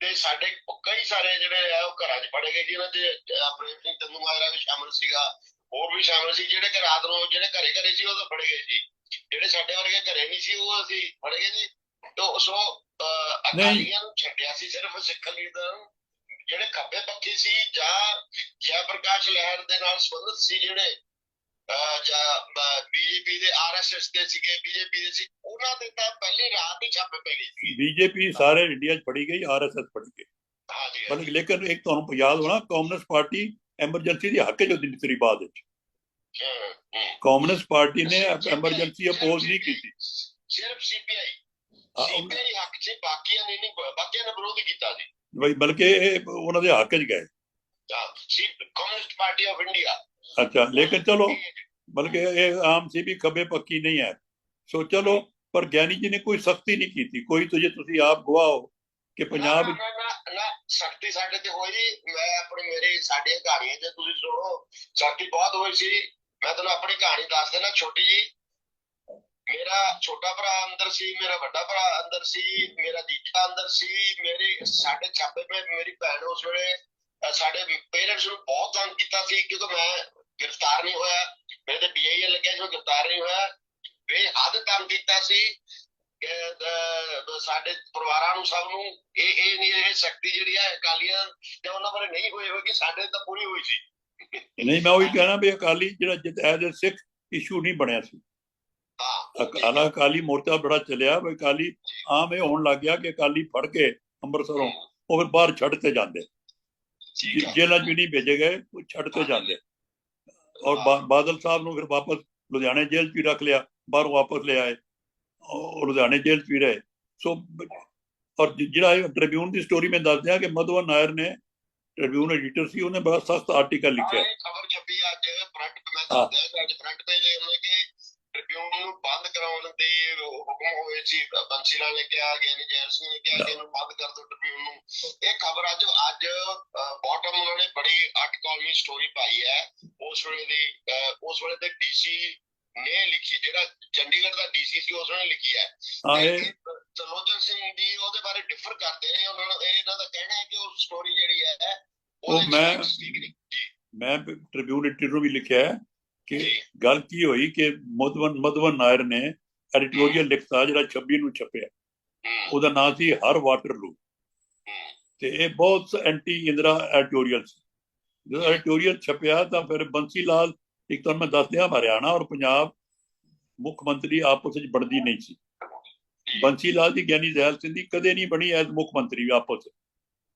ਤੇ ਸਾਡੇ ਕਈ ਸਾਰੇ ਜਿਹੜੇ ਆ ਉਹ ਘਰਾਂ 'ਚ ਫੜੇ ਗਏ ਜਿਹਨਾਂ ਅਹ, ਪ੍ਰੇਮ ਸਿੰਘ ਤੰਦੂਮਾਜਰਾ ਵੀ ਸ਼ਾਮਲ ਸੀਗਾ ਹੋਰ ਵੀ ਸ਼ਾਮਲ ਸੀ ਜਿਹੜੇ ਕਿ ਰਾਤ ਨੂੰ ਜਿਹੜੇ ਘਰੇ ਘਰੇ ਸੀ ਉਹ ਤਾਂ ਫੜੇ ਗਏ ਸੀ। ਜਿਹੜੇ ਸਾਡੇ ਵਰਗੇ ਘਰੇ ਨਹੀਂ ਸੀ ਉਹ ਅਸੀਂ ਫੜੇ ਗਏ ਜੀ ਤੋਂ ਸੋ ਅਕਾਲੀਆਂ ਨੂੰ ਛੱਡਿਆ ਸੀ ਸਿਰਫ ਸਿੱਖ ਲੀਡਰ ਨੂੰ। ਜਿਹੜੇ ਖੱਬੇ ਪੱਖੀ ਸੀ ਜਾਂ ਜੈ ਪ੍ਰਕਾਸ਼ ਲਹਿਰ ਦੇ ਨਾਲ ਸੰਬੰਧਿਤ ਸੀ ਜਿਹੜੇ ਜਾਂ ਬੀਜੇਪੀ ਦੇ ਆਰਐਸਐਸ ਦੇ ਸੀਗੇ ਬੀਜੇਪੀ ਦੇ ਸੀ ਉਹਨਾਂ ਦੇ ਤਾਂ ਪਹਿਲੀ ਰਾਤ ਹੀ ਛਾਪੇ ਪੈ ਗਏ ਸੀ। ਬੀਜੇਪੀ ਸਾਰੇ ਇੰਡੀਆ 'ਚ ਫੜੀ ਗਈ ਆਰਐਸਐਸ ਫੜੀ ਗਈ। ਹਾਂਜੀ ਬਲਕਿ ਲੇਕਿਨ ਇੱਕ ਤੁਹਾਨੂੰ ਯਾਦ ਹੋਣਾ ਕਮਿਊਨਿਸਟ ਪਾਰਟੀ ਐਮਰਜੈਂਸੀ ਦੀ ਹੱਕ 'ਚ ਦਿਨ ਤਰੀ ਬਾਅਦ ਵਿੱਚ। ਕਮਿਊਨਿਸਟ ਪਾਰਟੀ ਨੇ ਐਮਰਜੈਂਸੀ ਅਪੋਜ਼ ਨਹੀਂ ਕੀਤੀ। ਸਿਰਫ ਸੀਪੀਆਈ। ਸੀਪੀਆਈ ਹੱਕ 'ਚ ਬਾਕੀਆਂ ਨੇ ਨਹੀਂ ਬਾਕੀਆਂ ਨੇ ਵਿਰੋਧ ਕੀਤਾ ਸੀ। ਬਈ ਬਲਕਿ ਇਹ ਉਹਨਾਂ ਦੇ ਹੱਕ 'ਚ ਗਏ। ਹਾਂ ਸੀ ਕਮਿਊਨਿਸਟ ਪਾਰਟੀ ਆਫ ਇੰਡੀਆ ਅੱਛਾ ਲੇਕਿਨ ਚਲੋ ਬਲਕਿ ਇਹ ਆਮ ਸੀ ਵੀ ਖੱਬੇ ਪੱਕੀ ਨਹੀਂ ਹੈ। ਸੋ ਚਲੋ ਪਰ ਗਿਆਨੀ ਜੀ ਨੇ ਕੋਈ ਸਖਤੀ ਨਹੀਂ ਕੀਤੀ। ਕੋਈ ਤੁਝੇ ਤੁਸੀਂ ਆਪ ਗਵਾਓ ਕਿ ਪੰਜਾਬ ਨਾ ਨਾ, ਸਖਤੀ ਸਾਡੇ ਤੇ ਹੋਈ ਮੈਂ ਆਪਣੀ ਮੇਰੀ ਸਾਡੀਆਂ ਕਹਾਣੀਆਂ ਤੇ ਤੁਸੀਂ ਸੁਣੋ ਸਖਤੀ ਬਹੁਤ ਹੋਈ ਸੀ। ਮੈਂ ਤੁਹਾਨੂੰ ਆਪਣੀ ਕਹਾਣੀ ਦੱਸ ਦੇਣਾ ਛੋਟੀ ਜੀ ਮੇਰਾ ਛੋਟਾ ਭਰਾ ਅੰਦਰ ਸੀ, ਮੇਰਾ ਵੱਡਾ ਭਰਾ ਅੰਦਰ ਸੀ, ਮੇਰਾ ਜੀਜਾ ਅੰਦਰ ਸੀ, ਮੇਰੀ, ਸਾਡੇ ਛਾਪੇ ਪੇ ਮੇਰੀ ਭੈਣ ਉਸ ਵੇਲੇ ਸਾਡੇ ਪੇਰੈਂਟਸ ਨੂੰ ਬਹੁਤ ਤੰਗ ਕੀਤਾ ਸੀ ਕਿਉਂਕਿ ਮੈਂ ਗ੍ਰਿਫਤਾਰ ਨਹੀਂ ਹੋਇਆ, ਮੇਰੇ ਤੇ ਡੀਆਈਏ ਲੱਗਿਆ ਸੀ ਗ੍ਰਿਫਤਾਰ ਨਹੀਂ ਹੋਇਆ। ਬੇਹੱਦ ਤੰਗ ਕੀਤਾ ਸੀ ਸਾਡੇ ਪਰਿਵਾਰਾਂ ਨੂੰ ਸਭ ਨੂੰ, ਇਹ ਇਹ ਨਹੀਂ, ਇਹ ਸ਼ਕਤੀ ਜਿਹੜੀ ਹੈ, ਅਕਾਲੀਆਂ ਤੇ ਉਹਨਾਂ ਬਾਰੇ ਨਹੀਂ ਹੋਈ ਹੋਈ ਕਿ ਸਾਡੇ ਤਾਂ ਪੂਰੀ ਹੋਈ ਸੀ। ਨਹੀਂ, ਮੈਂ ਉਹੀ ਕਹਿਣਾ ਵੀ ਅਕਾਲੀ ਜਿਹੜਾ ਜਿਤ ਐਜ਼ ਸਿੱਖ ਇਸ਼ੂ ਨਹੀਂ ਬਣਿਆ ਸੀ। ਅਕਾਲਾ ਅਕਾਲੀ ਮੋਰਚਾ ਬੜਾ ਚੱਲਿਆ ਵੀ ਅਕਾਲੀ ਆਮ ਇਹ ਹੋਣ ਲੱਗ ਗਿਆ ਕਿ ਅਕਾਲੀ ਫੜ ਕੇ ਅੰਮ੍ਰਿਤਸਰੋਂ ਉਹ ਫਿਰ ਬਾਹਰ ਛੱਡ ਤੇ ਜਾਂਦੇ। ਠੀਕ ਜੇਲ੍ਹਾਂ 'ਚ ਨਹੀਂ ਭੇਜੇ ਗਏ ਉਹ ਛੱਡ ਤੇ ਜਾਂਦੇ। ਔਰ ਬਾਦਲ ਸਾਹਿਬ ਨੂੰ ਫਿਰ ਵਾਪਸ ਲੁਧਿਆਣੇ ਜੇਲ੍ਹ 'ਚ ਰੱਖ ਲਿਆ ਬਾਹਰੋਂ ਵਾਪਸ ਲੈ ਆਏ। ਉਹ ਲੁਧਿਆਣੇ ਜੇਲ੍ਹ 'ਚ ਵੀ ਰਹੇ। ਸੋ ਔਰ ਜ- ਜਿਹੜਾ ਇਹ ਟ੍ਰਿਬਿਊਨ ਦੀ ਸਟੋਰੀ ਮੈਂ ਦੱਸ ਦਿਆਂ ਕਿ ਮਧਵਨ ਨਾਇਰ ਨੇ ਟ੍ਰਿਬਿਊਨ ਐਡੀਟਰ ਸੀ ਉਹਨੇ ਬੜਾ ਸਖਤ ਆਰਟੀਕਲ ਲਿਖਿਆ। ਖਬਰ ਛਪੀ ਅੱਜ ਫਰੰਟ ਮੈਂ। ਦੱਸਦਾ ਅੱਜ ਫਰੰਟ ਪੇਜ ਤੇ ਉਹਨੇ ਕਿ ਟ੍ਰਿਬਿਊਨ ਨੂੰ ਬੰਦ ਕਰਾਉਣ ਦੇ ਹੁਕਮ ਹੋਏ ਸੀ। ਬੰਸੀ ਲਾਲ ਨੇ ਕਿਹਾ ਗਿਆਨੀ ਜੈਲ ਸਿੰਘ ਨੇ ਕਿਹਾ ਕਿ ਇਹਨੂੰ ਬੰਦ ਕਰ ਦਿਓ ਟ੍ਰਿਬਿਊਨ ਨੂੰ ਇਹ ਖਬਰ ਅੱਜ ਅੱਜ ਬਾਟਮ ਉਹਨਾਂ ਨੇ ਬੜੀ ਅੱਠ ਕਾਲਮੀ ਸਟੋਰੀ ਪਾਈ ਹੈ। ਉਸ ਵੇਲੇ ਦੀ ਉਸ ਵੇਲੇ ਦੇ ਡੀਸੀ ਨੇ ਲਿਖੀ ਜਿਹੜਾ ਚੰਡੀਗੜ੍ਹ ਦਾ ਡੀਸੀ ਸੀ ਉਸ ਨੇ ਲਿਖੀ ਹੈ। ਇਹ ਤਰਲੋਚਨ ਸਿੰਘ ਦੀ ਉਹਦੇ ਬਾਰੇ ਡਿਫਰ ਕਰਦੇ ਨੇ। ਉਹਨਾਂ ਨੂੰ ਇਹ ਇਹਨਾਂ ਦਾ ਕਹਿਣਾ ਹੈ ਕਿ ਉਹ ਸਟੋਰੀ ਜਿਹੜੀ ਹੈ ਉਹ ਮੈਂ- ਮੈਂ ਟ੍ਰਿਬਿਊਨ ਐਡੀਟਰ ਵੀ ਲਿਖਿਆ ਹੈ। ਕਿ ਗੱਲ ਕੀ ਹੋਈ ਕਿ ਮਧਵਨ ਮਧਵਨ ਨਾਇਰ ਨੇ ਐਡੀਟੋਰੀਅਲ ਲਿਖਤਾ ਜਿਹੜਾ 26 ਨੂੰ ਛਪਿਆ। ਉਹਦਾ ਨਾਮ ਸੀ ਹਰ ਵਾਟਰਲੂ ਤੇ ਇਹ ਬਹੁਤ ਐਂਟੀ ਇੰਦਰਾ ਐਡੀਟੋਰੀਅਲ ਸੀ। ਜਦੋਂ ਐਡੀਟੋਰੀਅਲ ਛਪਿਆ ਤਾਂ ਫਿਰ ਬੰਸੀ ਲਾਲ ਇੱਕ ਤਾਂ ਮੈਂ ਦੱਸ ਦਿਆਂ ਹਰਿਆਣਾ ਔਰ ਪੰਜਾਬ ਮੁੱਖ ਮੰਤਰੀ ਆਪਸ ਵਿੱਚ ਬਣਦੀ ਨਹੀਂ ਸੀ। ਬੰਸੀ ਲਾਲ ਦੀ ਗਿਆਨੀ ਜ਼ੈਲ ਸਿੰਘ ਦੀ ਕਦੇ ਨਹੀਂ ਬਣੀ ਐਜ਼ ਮੁੱਖ ਮੰਤਰੀ ਆਪਸ 'ਚ।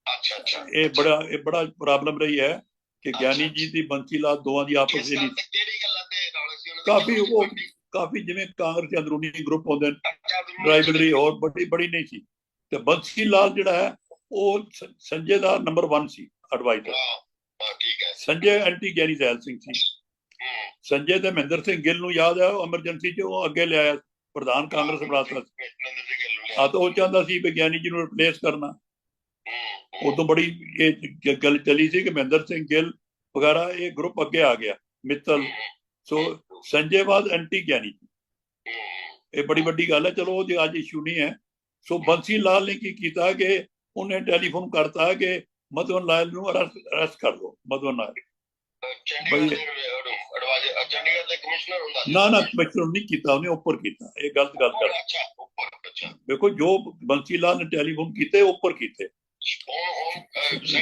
ਅੱਛਾ ਅੱਛਾ। ਇਹ ਬੜਾ ਇਹ ਬੜਾ ਪ੍ਰੋਬਲਮ ਰਹੀ ਹੈ। ਕਿ ਗਿਆਨੀ ਜੀ ਦੀ ਬੰਸੀ ਲਾਲ ਦੋਵਾਂ ਦੀ ਆਪਸ ਕਿਸ ਵਿੱਚ। ਗੱਲ ਨਹੀਂ ਤੇ ਕਿਹੜੀ ਗੱਲਾਂ ਤੇ ਰੌਲੇ ਸੀ ਉਹਨਾਂ ਕਾਫੀ ਉਹ ਕਾਫੀ ਜਿਵੇਂ ਕਾਂਗਰਸ ਦੇ ਅੰਦਰੂਨੀ ਗਰੁੱਪ ਹੁੰਦੇ ਨੇ ਰਾਈਵਲਰੀ ਹੋਰ ਬੜੀ ਬੜੀ ਨਹੀਂ ਸੀ। ਤੇ ਬੰਸੀ ਲਾਲ ਜਿਹੜਾ ਹੈ ਉਹ ਸੰਜੇ ਦਾ ਨੰਬਰ 1 ਸੀ ਐਡਵਾਈਜ਼ਰ ਠੀਕ ਹੈ। ਸੰਜੇ ਐਂਟੀ ਗਿਆਨੀ ਜ਼ੈਲ ਸਿੰਘ ਸੀ। ਸੰਜੇ ਤੇ ਮਹਿੰਦਰ ਸਿੰਘ ਗਿੱਲ ਨੂੰ ਯਾਦ ਹੈ ਉਹ ਐਮਰਜੈਂਸੀ 'ਚ ਉਹ ਅੱਗੇ ਲਿਆਇਆ ਪ੍ਰਧਾਨ ਕਾਂਗਰਸ ਨੂੰ ਆ ਤਾਂ ਉਹ ਚਾਹੁੰਦਾ ਸੀ ਵਿਗਿਆਨੀ ਜੀ ਨੂੰ ਰਿਪਲੇਸ ਕਰਨਾ। ਉਦੋਂ ਬੜੀ ਇਹ ਗੱਲ ਚੱਲੀ ਸੀ ਕਿ ਮਹਿੰਦਰ ਸਿੰਘ ਗਿੱਲ ਵਗੈਰਾ ਇਹ ਗਰੁੱਪ ਅੱਗੇ ਆ ਗਿਆ ਮਿੱਤਲ। ਸੋ ਸੰਜੇ ਬਾਦ ਐਂਟੀ ਗਿਆਨੀ। ਇਹ ਬੜੀ ਵੱਡੀ ਗੱਲ ਹੈ ਚਲੋ ਉਹ ਅੱਜ ਇਸ਼ੂ ਨਹੀਂ ਹੈ। ਸੋ ਬੰਸੀ ਲਾਲ ਨੇ ਕੀ ਕੀਤਾ ਕਿ ਉਹਨੇ ਟੈਲੀਫੋਨ ਕਰਤਾ ਕਿ ਮਦਨ ਲਾਲ ਨੂੰ ਅਰੈਸਟ ਕਰ ਲਓ ਮਦਨ ਲਾਲ। ਚੰਡੀਗੜ੍ਹ ਦੇ ਐਡਵਾਈਜ਼ਰ ਚੰਡੀਗੜ੍ਹ ਦੇ ਕਮਿਸ਼ਨਰ ਹੁੰਦਾ ਸੀ। ਨਾ ਨਾ ਕਮਿਸ਼ਨਰ ਨਹੀਂ ਕੀਤਾ ਉਹਨੇ ਉੱਪਰ ਕੀਤਾ। ਇਹ ਗਲਤ ਗੱਲ ਕਰ ਅੱਛਾ ਉੱਪਰ ਅੱਛਾ। ਵੇਖੋ ਜੋ ਬੰਸੀ ਲਾਲ ਨੇ ਟੈਲੀਫੋਨ ਕੀਤੇ ਉੱਪਰ ਕੀਤੇ।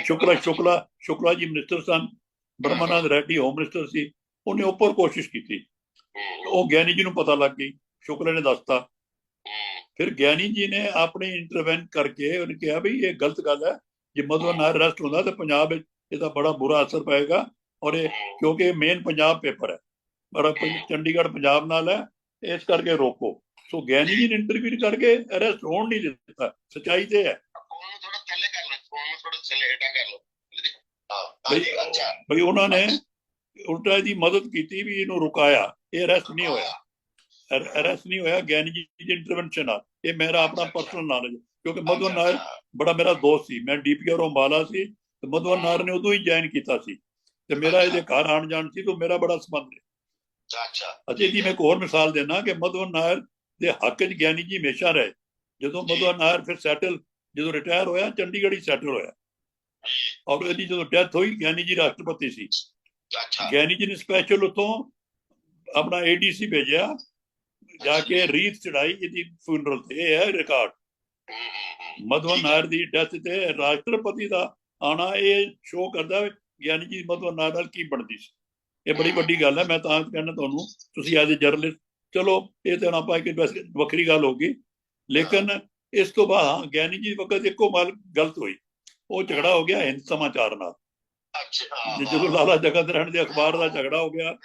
ਸ਼ੁਕਲਾ ਸ਼ੁਕਲਾ ਸ਼ੁਕਲਾ ਜੀ ਮਿਨਿਸਟਰ ਸਨ ਬ੍ਰਹਮਾਨੰਦ ਰੈਡੀ ਹੋਮ ਮਿਨਿਸਟਰ ਸੀ। ਉਹਨੇ ਉੱਪਰ ਕੋਸ਼ਿਸ਼ ਕੀਤੀ। ਉਹ ਗਿਆਨੀ ਜੀ ਨੂੰ ਪਤਾ ਲੱਗ ਗਈ ਸ਼ੁਕਲਾ ਨੇ ਦੱਸਤਾ। ਫਿਰ ਗਿਆਨੀ ਜੀ ਨੇ ਆਪਣੇ ਇੰਟਰਵੈਨ ਕਰਕੇ ਉਹਨੇ ਕਿਹਾ ਵੀ ਇਹ ਗਲਤ ਗੱਲ ਹੈ ਜੇ ਮਧੂ ਨਾਲ ਅਰੈਸਟ ਹੁੰਦਾ ਤਾਂ ਪੰਜਾਬ ਵਿੱਚ ਇਹਦਾ ਬੜਾ ਬੁਰਾ ਅਸਰ ਪਏਗਾ ਔਰ ਇਹ ਕਿਉਂਕਿ ਮੇਨ ਪੰਜਾਬ ਪੇਪਰ ਹੈ। ਪਰ ਚੰਡੀਗੜ੍ਹ ਪੰਜਾਬ ਨਾਲ ਹੈ ਇਸ ਕਰਕੇ ਰੋਕੋ। ਸੋ ਗਿਆਨੀ ਜੀ ਨੇ ਇੰਟਰਵਿਊ ਕਰਕੇ ਅਰੈਸਟ ਹੋਣ ਨਹੀਂ ਦਿੱਤਾ। ਸਚਾਈ ਤੇ ਹੈ। ਥੱਲੇ ਹੇਠਾਂ ਕਰ ਲਓ ਹਾਂ ਬਈ ਅੱਛਾ ਉਹਨਾਂ ਨੇ ਉਲਟਾ ਇਹਦੀ ਮਦਦ ਕੀਤੀ ਵੀ ਇਹਨੂੰ ਰੁਕਾਇਆ। ਇਹ ਅਰੈਸਟ ਨਹੀਂ ਹੋਇਆ। ਅਰੈਸਟ ਨਹੀਂ ਹੋਇਆ ਗਿਆਨੀ ਜੀ ਦੀ ਇੰਟਰਵੈਂਸ਼ਨ ਨਾਲ ਇਹ ਮੇਰਾ ਆਪਣਾ ਪਰਸਨਲ ਨੌਲੇਜ ਕਿਉਂਕਿ ਮਧੂ ਨਾਇਰ ਬੜਾ ਮੇਰਾ ਦੋਸਤ ਸੀ। ਮੈਂ ਡੀਪੀਆਰ ਅੰਬਾਲਾ ਸੀ ਤੇ ਮਧੂ ਨਾਇਰ ਨੇ ਉਦੋਂ ਹੀ ਜੁਆਇਨ ਕੀਤਾ ਸੀ। ਤੇ ਮੇਰਾ ਇਹਦੇ ਘਰ ਆਣ ਜਾਣ ਸੀ ਤੇ ਮੇਰਾ ਬੜਾ ਸੰਬੰਧ ਹੈ ਅੱਛਾ। ਅਤੇ ਇਹਦੀ ਮੈਂ ਇੱਕ ਹੋਰ ਮਿਸਾਲ ਦੇਣਾ ਕਿ ਮਧੂ ਨਾਇਰ ਦੇ ਹੱਕ 'ਚ ਗਿਆਨੀ ਜੀ ਹਮੇਸ਼ਾ ਰਹੇ। ਜਦੋਂ ਮਧੂ ਨਾਇਰ ਫਿਰ ਸੈਟਲ ਜਦੋਂ ਰਿਟਾਇਰ ਹੋਇਆ ਚੰਡੀਗੜ੍ਹ ਹੀ ਸੈਟਲ ਹੋਇਆ। ਔਰ ਇਹਦੀ ਜਦੋਂ ਡੈਥ ਹੋਈ ਗਿਆਨੀ ਜੀ ਰਾਸ਼ਟਰਪਤੀ ਸੀ। ਅੱਛਾ। ਗਿਆਨੀ ਜੀ ਨੇ ਸਪੈਸ਼ਲ ਉਤੋਂ ਆਪਣਾ ਏਡੀਸੀ ਭੇਜਿਆ ਜਾ ਕੇ ਰੀਤ ਚੜਾਈ ਇਹਦੀ ਫਿਊਨਰਲ ਤੇ ਇਹ ਹੈ ਰਿਕਾਰਡ ਮਧਵਨ ਨਾਇਰ ਦੀ ਡੈਥ ਤੇ ਰਾਸ਼ਟਰਪਤੀ ਦਾ ਆਣਾ ਇਹ ਸ਼ੋਅ ਕਰਦਾ ਗਿਆਨੀ ਜੀ ਮਧਵਨ ਨਾਇਰ ਨਾਲ ਕੀ ਬਣਦੀ ਸੀ। ਇਹ ਬੜੀ ਵੱਡੀ ਗੱਲ ਹੈ ਮੈਂ ਤਾਂ ਕਹਿੰਦਾ ਤੁਹਾਨੂੰ ਤੁਸੀਂ ਐਜ਼ ਅ ਜਰਨਲਿਸਟ ਚਲੋ ਇਹ ਤਾਂ ਆਪਾਂ ਇੱਕ ਵੱਖਰੀ ਗੱਲ ਹੋ ਗਈ। ਲੇਕਿਨ ਇਸ ਤੋਂ ਬਾਅਦ ਗਿਆਨੀ ਜੀ ਵਕਤ ਇੱਕੋ ਮਾਲ ਗਲਤ ਹੋਈ। ਉਹ ਝਗੜਾ ਹੋ ਗਿਆ ਹਿੰਦ ਸਮਾਚਾਰ ਨਾਲ। ਅੱਛਾ। ਜਦੋਂ ਲਾਲਾ ਜਗਤ ਰਹਿਣ ਦੇ ਅਖਬਾਰ ਦਾ ਝਗੜਾ ਹੋ ਗਿਆ।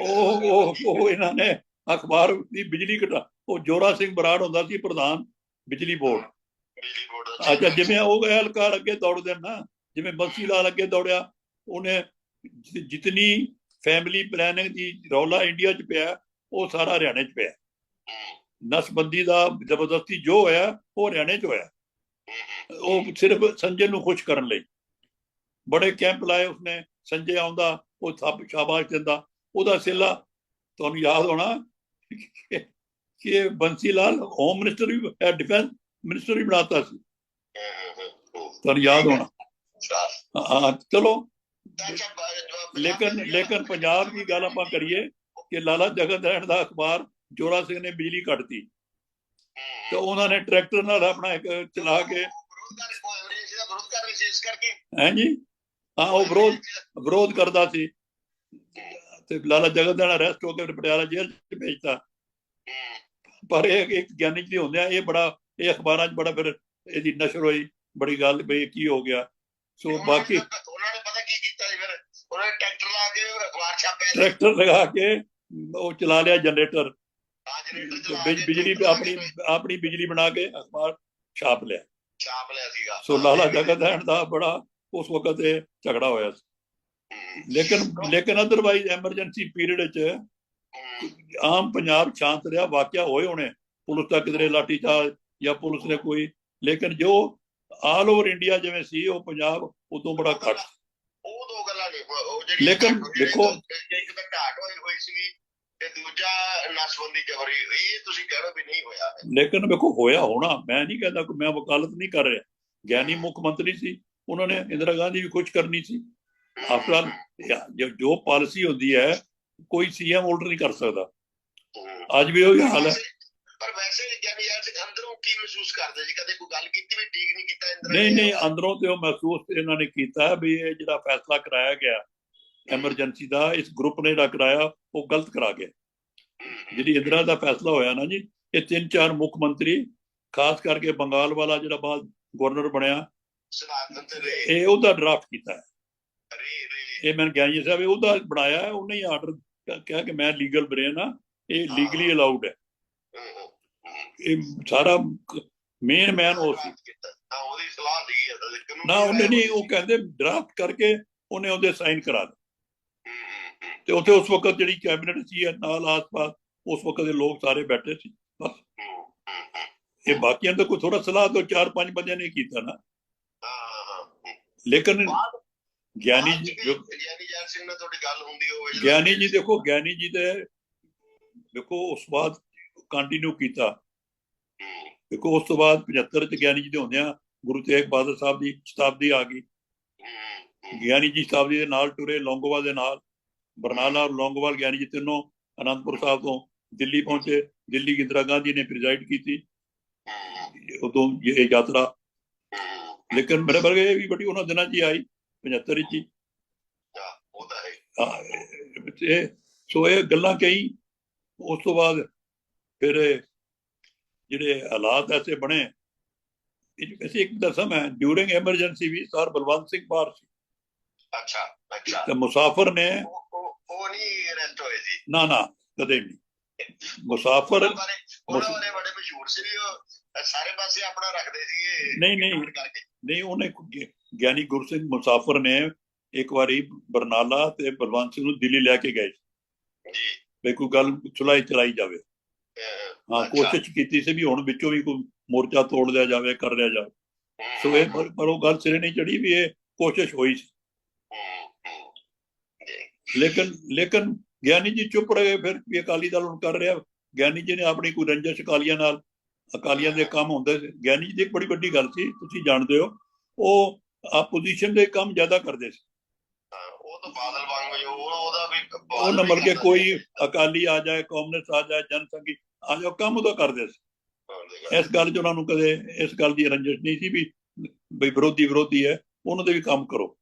ਉਹ ਉਹ ਉਹ ਇਹਨਾਂ ਨੇ ਅਖਬਾਰ ਦੀ ਬਿਜਲੀ ਘਟਾ ਉਹ ਜੋਰਾ ਸਿੰਘ ਬਰਾੜ ਹੁੰਦਾ ਸੀ ਪ੍ਰਧਾਨ ਬਿਜਲੀ ਬੋਰਡ। ਅੱਛਾ ਜਿਵੇਂ ਉਹ ਗਏ ਹਲਕਾਰ ਅੱਗੇ ਦੌੜਦੇ ਨੇ ਜਿਵੇਂ ਬੰਸੀ ਲਾਲ ਅੱਗੇ ਦੌੜਿਆ ਉਹਨੇ ਜਿਤਨੀ ਫੈਮਿਲੀ ਪਲੈਨਿੰਗ ਦੀ ਰੌਲਾ ਇੰਡੀਆ 'ਚ ਪਿਆ ਉਹ ਸਾਰਾ ਹਰਿਆਣੇ 'ਚ ਪਿਆ। ਨਸਬੰਦੀ ਦਾ ਜ਼ਬਰਦਸਤੀ ਜੋ ਹੋਇਆ ਉਹ ਹਰਿਆਣੇ 'ਚ ਹੋਇਆ। ਉਹ ਸਿਰਫ ਸੰਜੇ ਨੂੰ ਖੁਸ਼ ਕਰਨ ਲਈ। ਬੜੇ ਕੈਂਪ ਲਾਏ ਉਸਨੇ, ਸੰਜੇ ਆਉਂਦਾ, ਉਹ ਸਭ ਸ਼ਾਬਾਸ਼ ਦਿੰਦਾ। ਉਹਦਾ ਸਿੱਲਾ, ਤੁਹਾਨੂੰ ਯਾਦ ਹੋਣਾ? ਕਿ- ਕਿ ਬੰਸੀ ਲਾਲ ਹੋਮ ਮਿਨਿਸਟਰ ਵੀ ਡਿਫੈਂਸ ਮਿਨਿਸਟਰ ਵੀ ਬਣਾਤਾ ਸੀ। ਤੁਹਾਨੂੰ ਯਾਦ ਹੋਣਾ? ਹਾਂ, ਚਲੋ। ਲੇਕਿਨ ਲੇਕਿਨ ਪੰਜਾਬ ਦੀ ਗੱਲ ਆਪਾਂ ਕਰੀਏ ਕਿ ਲਾਲਾ ਜਗਤ ਰਹਿਣ ਦਾ ਅਖਬਾਰ ਜੋਰਾ ਸਿੰਘ ਨੇ ਬਿਜਲੀ ਕੱਟਤੀ। ਤੇ ਉਹਨਾਂ ਨੇ ਟਰੈਕਟਰ ਨਾਲ ਆਪਣਾ ਇੱਕ ਚਲਾ ਕੇ ਵਿਰੋਧ ਕਰ ਰਹੀ ਸੀ ਇਸ ਕਰਕੇ ਹੈ ਉਹ ਵਿਰੋਧ ਵਿਰੋਧ ਕਰਦਾ ਸੀ। ਤੇ ਲਾਲਾ ਜਗਤ ਦਾ ਅਰੈਸਟ ਹੋ ਕੇ ਪਟਿਆਲਾ ਜੇਲ੍ਹ 'ਚ ਭੇਜਤਾ। ਪਰ ਇਹ ਇੱਕ ਗਿਆਨੀ ਜੀ ਹੁੰਦੇ ਆ ਇਹ ਬੜਾ ਇਹ ਅਖਬਾਰਾਂ 'ਚ ਬੜਾ ਫਿਰ ਇਹਦੀ ਨਸ਼ਰ ਹੋਈ ਬੜੀ ਗੱਲ ਇਹ ਕੀ ਹੋ ਗਿਆ। ਸੋ ਬਾਕੀ ਉਹਨਾਂ ਨੇ ਪਤਾ ਕੀ ਕੀਤਾ ਜੀ ਫਿਰ? ਉਹਨਾਂ ਨੇ ਟਰੈਕਟਰ ਲਾ ਕੇ ਅਖਬਾਰ ਛਾਪਿਆ। ਟਰੈਕਟਰ ਲਗਾ ਕੇ ਉਹ ਚਲਾ ਲਿਆ ਜਨਰੇਟਰ। ਬਿਜਲੀ ਆਪਣੀ ਆਪਣੀ ਬਿਜਲੀ ਬਣਾ ਕੇ ਅਖਬਾਰ ਛਾਪ ਲਿਆ। ਛਾਪ ਲਿਆ ਸੀਗਾ। ਸੋ ਲਾਲਾ ਜਗਤ ਰਹਿਣ ਦਾ ਬੜਾ ਉਸ ਵਕਤ ਇਹ ਝਗੜਾ ਹੋਇਆ ਸੀ। ਲੇਕਿਨ ਲੇਕਿਨ ਅਦਰਵਾਈਜ਼ ਐਮਰਜੈਂਸੀ ਪੀਰੀਅਡ ਵਿੱਚ ਆਮ ਪੰਜਾਬ ਸ਼ਾਂਤ ਰਿਹਾ ਵਾਕਿਆ ਹੋਏ ਹੋਣੇ। ਪੁਲਿਸ ਦਾ ਕਿਧਰੇ ਲਾਠੀ ਚਾਰਜ ਜਾਂ ਪੁਲਿਸ ਨੇ ਕੋਈ ਲੇਕਿਨ ਜੋ ਆਲ ਓਵਰ ਇੰਡੀਆ ਜਿਵੇਂ ਸੀ ਉਹ ਪੰਜਾਬ ਉਦੋਂ ਬੜਾ ਘੱਟ ਉਹ ਦੋ ਗੱਲਾਂ ਨੇ। ਉਹ ਜਿਹੜੀ ਲੇਕਿਨ ਦੇਖੋ- ਇੱਕ ਤਾਂ ਘਾਟ ਹੋਈ ਹੋਈ ਸੀਗੀ ਤੇ ਦੂਜਾ ਨਸਬੰਦੀ ਜਬਰੀ ਇਹ ਤੁਸੀਂ ਕਹਿ ਰਹੇ ਹੋ ਵੀ ਨਹੀਂ ਹੋਇਆ। ਲੇਕਿਨ ਵੇਖੋ ਹੋਇਆ ਹੋਣਾ। ਮੈਂ ਨਹੀਂ ਕਹਿੰਦਾ ਕਿ ਮੈਂ ਵਕਾਲਤ ਨਹੀਂ ਕਰ ਰਿਹਾ। ਗਿਆਨੀ ਮੁੱਖ ਮੰਤਰੀ ਸੀ। ਉਹਨਾਂ ਨੇ ਇੰਦਰਾ ਗਾਂਧੀ ਵੀ ਕੁਝ ਕਰਨੀ ਸੀ। ਆਫਟਰ ਜੋ ਜੋ ਪਾਲਿਸੀ ਹੁੰਦੀ ਹੈ ਕੋਈ ਸੀਐਮ ਆਰਡਰ ਨਹੀਂ ਕਰ ਸਕਦਾ। ਅੱਜ ਵੀ ਉਹੀ ਹਾਲ ਹੈ। ਪਰ ਵੈਸੇ ਗਿਆਨੀ ਯਾਰ ਅੰਦਰੋਂ ਕੀ ਮਹਿਸੂਸ ਕਰਦੇ ਜੀ ਕਦੇ ਕੋਈ ਗੱਲ ਕੀਤੀ ਵੀ ਠੀਕ ਨਹੀਂ ਕੀਤਾ ਇੰਦਰਾ ਨਹੀਂ? ਨਹੀਂ ਅੰਦਰੋਂ ਤੇ ਉਹ ਮਹਿਸੂਸ ਇਹਨਾਂ ਨੇ ਕੀਤਾ ਵੀ ਇਹ ਜਿਹੜਾ ਫੈਸਲਾ ਕਰਾਇਆ ਗਿਆ ਐਮਰਜੈਂਸੀ ਦਾ ਇਸ ਗਰੁੱਪ ਨੇ ਜਿਹੜਾ ਕਰਾਇਆ ਉਹ ਗਲਤ ਕਰਾ ਗਿਆ। ਜਿਹੜੀ ਇੰਦਰਾ ਦਾ ਫੈਸਲਾ ਹੋਇਆ ਨਾ ਜੀ ਇਹ ਤਿੰਨ ਚਾਰ ਮੁੱਖ ਮੰਤਰੀ ਖਾਸ ਕਰਕੇ ਬੰਗਾਲ ਵਾਲਾ ਜਿਹੜਾ ਬਾਅਦ ਗਵਰਨਰ ਬਣਿਆ ਇਹ ਉਹਦਾ ਡਰਾਫਟ ਕੀਤਾ ਹੈ। ਇਹ ਮੈਂ ਗਿਆਨੀ ਸਾਹਿਬ ਇਹ ਉਹਦਾ ਬਣਾਇਆ ਹੈ, ਉਹਨੇ ਹੀ ਆਰਡਰ ਕਿਹਾ ਕਿ ਮੈਂ ਲੀਗਲ ਬ੍ਰੇਨ ਆ ਇਹ ਲੀਗਲੀ ਅਲਾਉਡ ਹੈ। ਇਹ ਸਾਰਾ ਮੇਨ ਮੈਨ ਉਹ ਸੀ। ਨਾ ਉਹਨੇ ਨਹੀਂ ਉਹ ਕਹਿੰਦੇ ਡਰਾਫਟ ਕਰਕੇ ਉਹਨੇ ਉਹਦੇ ਸਾਈਨ ਕਰਾ ਦਿੱਤੇ। ਤੇ ਉੱਥੇ ਉਸ ਵਕਤ ਜਿਹੜੀ ਕੈਬਨਿਟ ਸੀ ਨਾਲ ਆਸ-ਪਾਸ ਉਸ ਵਕਤ ਦੇ ਲੋਕ ਸਾਰੇ ਬੈਠੇ ਸੀ ਬਸ। ਇਹ ਬਾਕੀਆਂ ਦਾ ਕੋਈ ਥੋੜਾ ਸਲਾਹ ਤੋਂ ਚਾਰ ਪੰਜ ਬੰਦਿਆਂ ਨੇ ਕੀਤਾ ਨਾ। ਲੇਕਿਨ ਗਿਆਨੀ ਜੀ ਜੋ- ਗਿਆਨੀ ਜੈਲ ਸਿੰਘ ਨਾਲ ਤੁਹਾਡੀ ਗੱਲ ਹੁੰਦੀ ਹੋਵੇ ਗਿਆਨੀ ਜੀ ਦੇਖੋ ਗਿਆਨੀ ਜੀ ਦੇ ਦੇਖੋ ਉਸ ਬਾਅਦ ਕੰਟੀਨਿਊ ਕੀਤਾ ਦੇਖੋ ਉਸ ਤੋਂ ਬਾਅਦ 75 ਚ ਗਿਆਨੀ ਜੀ ਦੇ ਹੁੰਦਿਆਂ ਗੁਰੂ ਤੇਗ ਬਹਾਦਰ ਸਾਹਿਬ ਦੀ ਸ਼ਤਾਬਦੀ ਆ ਗਈ ਗਿਆਨੀ ਜੀ ਸ਼ਤਾਬਦੀ ਦੇ ਨਾਲ ਟੁਰੇ ਲੌਂਗੋਵਾਲ ਦੇ ਨਾਲ ਬਰਨਾਲਾ ਔਰ ਲੌਂਗੋਵਾਲ ਗਿਆਨੀ ਜੀ ਤਿੰਨੋਂ ਅਨੰਦਪੁਰ ਸਾਹਿਬ ਤੋਂ ਦਿੱਲੀ ਪਹੁੰਚੇ। ਦਿੱਲੀ ਇੰਦਰਾ ਗਾਂਧੀ ਨੇ ਪ੍ਰੀਜ਼ਾਈਡ ਕੀਤੀ। ਹੂੰ, ਉਦੋਂ ਇਹ ਯਾਤਰਾ। ਹੂੰ। ਲੇਕਿਨ ਮੇਰੇ ਵਰਗੇ ਇਹ ਵੀ ਬੜੀ ਉਹਨਾਂ ਦਿਨਾਂ 'ਚ ਹੀ ਆਈ 75 ਵਿੱਚ ਹੀ। ਹਾਂ, ਹੈ। ਹਾਂ, ਇਹ ਸੋ ਇਹ ਗੱਲਾਂ ਕਈ ਉਸ ਤੋਂ ਬਾਅਦ ਫਿਰ ਜਿਹੜੇ ਹਾਲਾਤ ਐਸੇ ਬਣੇ ਇਹ ਵੈਸੇ ਇੱਕ ਦੱਸਾਂ ਮੈਂ ਡਿਊਰਿੰਗ ਐਮਰਜੈਂਸੀ ਵੀ ਸਰ ਬਲਵੰਤ ਸਿੰਘ ਬਾਹਰ ਸੀ। ਅੱਛਾ ਅੱਛਾ। ਤੇ ਮੁਸਾਫਰ ਨੇ ਉਹ ਨਹੀਂ ਅਰੈਸਟ ਹੋਏ ਸੀ। ਨਾ ਨਾ ਕਦੇ ਨਹੀਂ ਮੁਸਾਫਰ ਉਹਨਾਂ ਬਾਰੇ ਬੜੇ ਮਸ਼ਹੂਰ ਸੀ ਉਹ ਸਾਰੇ ਪਾਸੇ ਆਪਣਾ ਰੱਖਦੇ ਸੀਗੇ ਨਹੀਂ ਨਹੀਂ। ਨਹੀਂ ਉਹਨੇ ਗਿਆਨੀ ਗੁਰਸਿੰਘ ਮੁਸਾਫਰ ਨੇ ਇੱਕ ਵਾਰੀ ਬਰਨਾਲਾ ਤੇ ਬਲਵੰਤ ਸਿੰਘ ਨੂੰ ਦਿੱਲੀ ਲੈ ਕੇ ਗਏ ਜੀ। ਵੀ ਕੋਈ ਗੱਲ ਸੁਲਾਈ ਚਲਾਈ ਜਾਵੇ। ਹਾਂ। ਕੋਸ਼ਿਸ਼ ਕੀਤੀ ਸੀ ਵੀ ਹੁਣ ਵਿੱਚੋਂ ਵੀ ਕੋਈ ਮੋਰਚਾ ਤੋੜ ਲਿਆ ਜਾਵੇ ਕਰ ਲਿਆ ਜਾਵੇ। ਸੋ ਇਹ ਪਰ ਉਹ ਗੱਲ ਸਿਰੇ ਨਹੀਂ ਚੜੀ ਵੀ ਇਹ ਕੋਸ਼ਿਸ਼ ਹੋਈ ਸੀ। ਲੇਕਿਨ ਲੇਕਿਨ ਗਿਆਨੀ ਜੀ ਚੁੱਪ ਰਹੇ ਫਿਰ ਵੀ ਅਕਾਲੀ ਦਲ ਹੁਣ ਕਰ ਰਿਹਾ ਗਿਆਨੀ ਜੀ ਨੇ ਆਪਣੀ ਕੋਈ ਰੰਜਿਸ਼ ਅਕਾਲੀਆਂ ਨਾਲ ਅਕਾਲੀਆਂ ਦੇ ਕੰਮ ਹੁੰਦੇ ਸੀ ਗਿਆਨੀ ਜੀ ਦੀ ਬੜੀ ਵੱਡੀ ਗੱਲ ਸੀ ਤੁਸੀਂ ਜਾਣਦੇ ਹੋ ਉਹ ਆਪੋਜੀਸ਼ਨ ਦੇ ਕੰਮ ਜ਼ਿਆਦਾ ਕਰਦੇ ਸੀ ਉਹ ਤਾਂ ਬਾਦਲ ਵਾਂਗ ਉਹ- ਉਹਦਾ ਵੀ ਉਹ ਨਾ ਕਿ ਕੋਈ। ਅਕਾਲੀ ਆ ਜਾਏ ਕਾਂਗਰਸ ਆ ਜਾਏ ਜਨਸੰਘੀ ਆ ਉਹ ਕੰਮ ਉਹਦਾ ਕਰਦੇ ਸੀ। ਇਸ ਗੱਲ 'ਚ ਉਹਨਾਂ ਨੂੰ ਕਦੇ ਇਸ ਗੱਲ ਦੀ ਰੰਜਿਸ਼ ਨਹੀਂ ਸੀ ਵੀ ਵਿਰੋਧੀ ਵਿਰੋਧੀ ਹੈ ਉਹਨਾਂ ਦੇ ਵੀ ਕੰਮ ਕਰੋ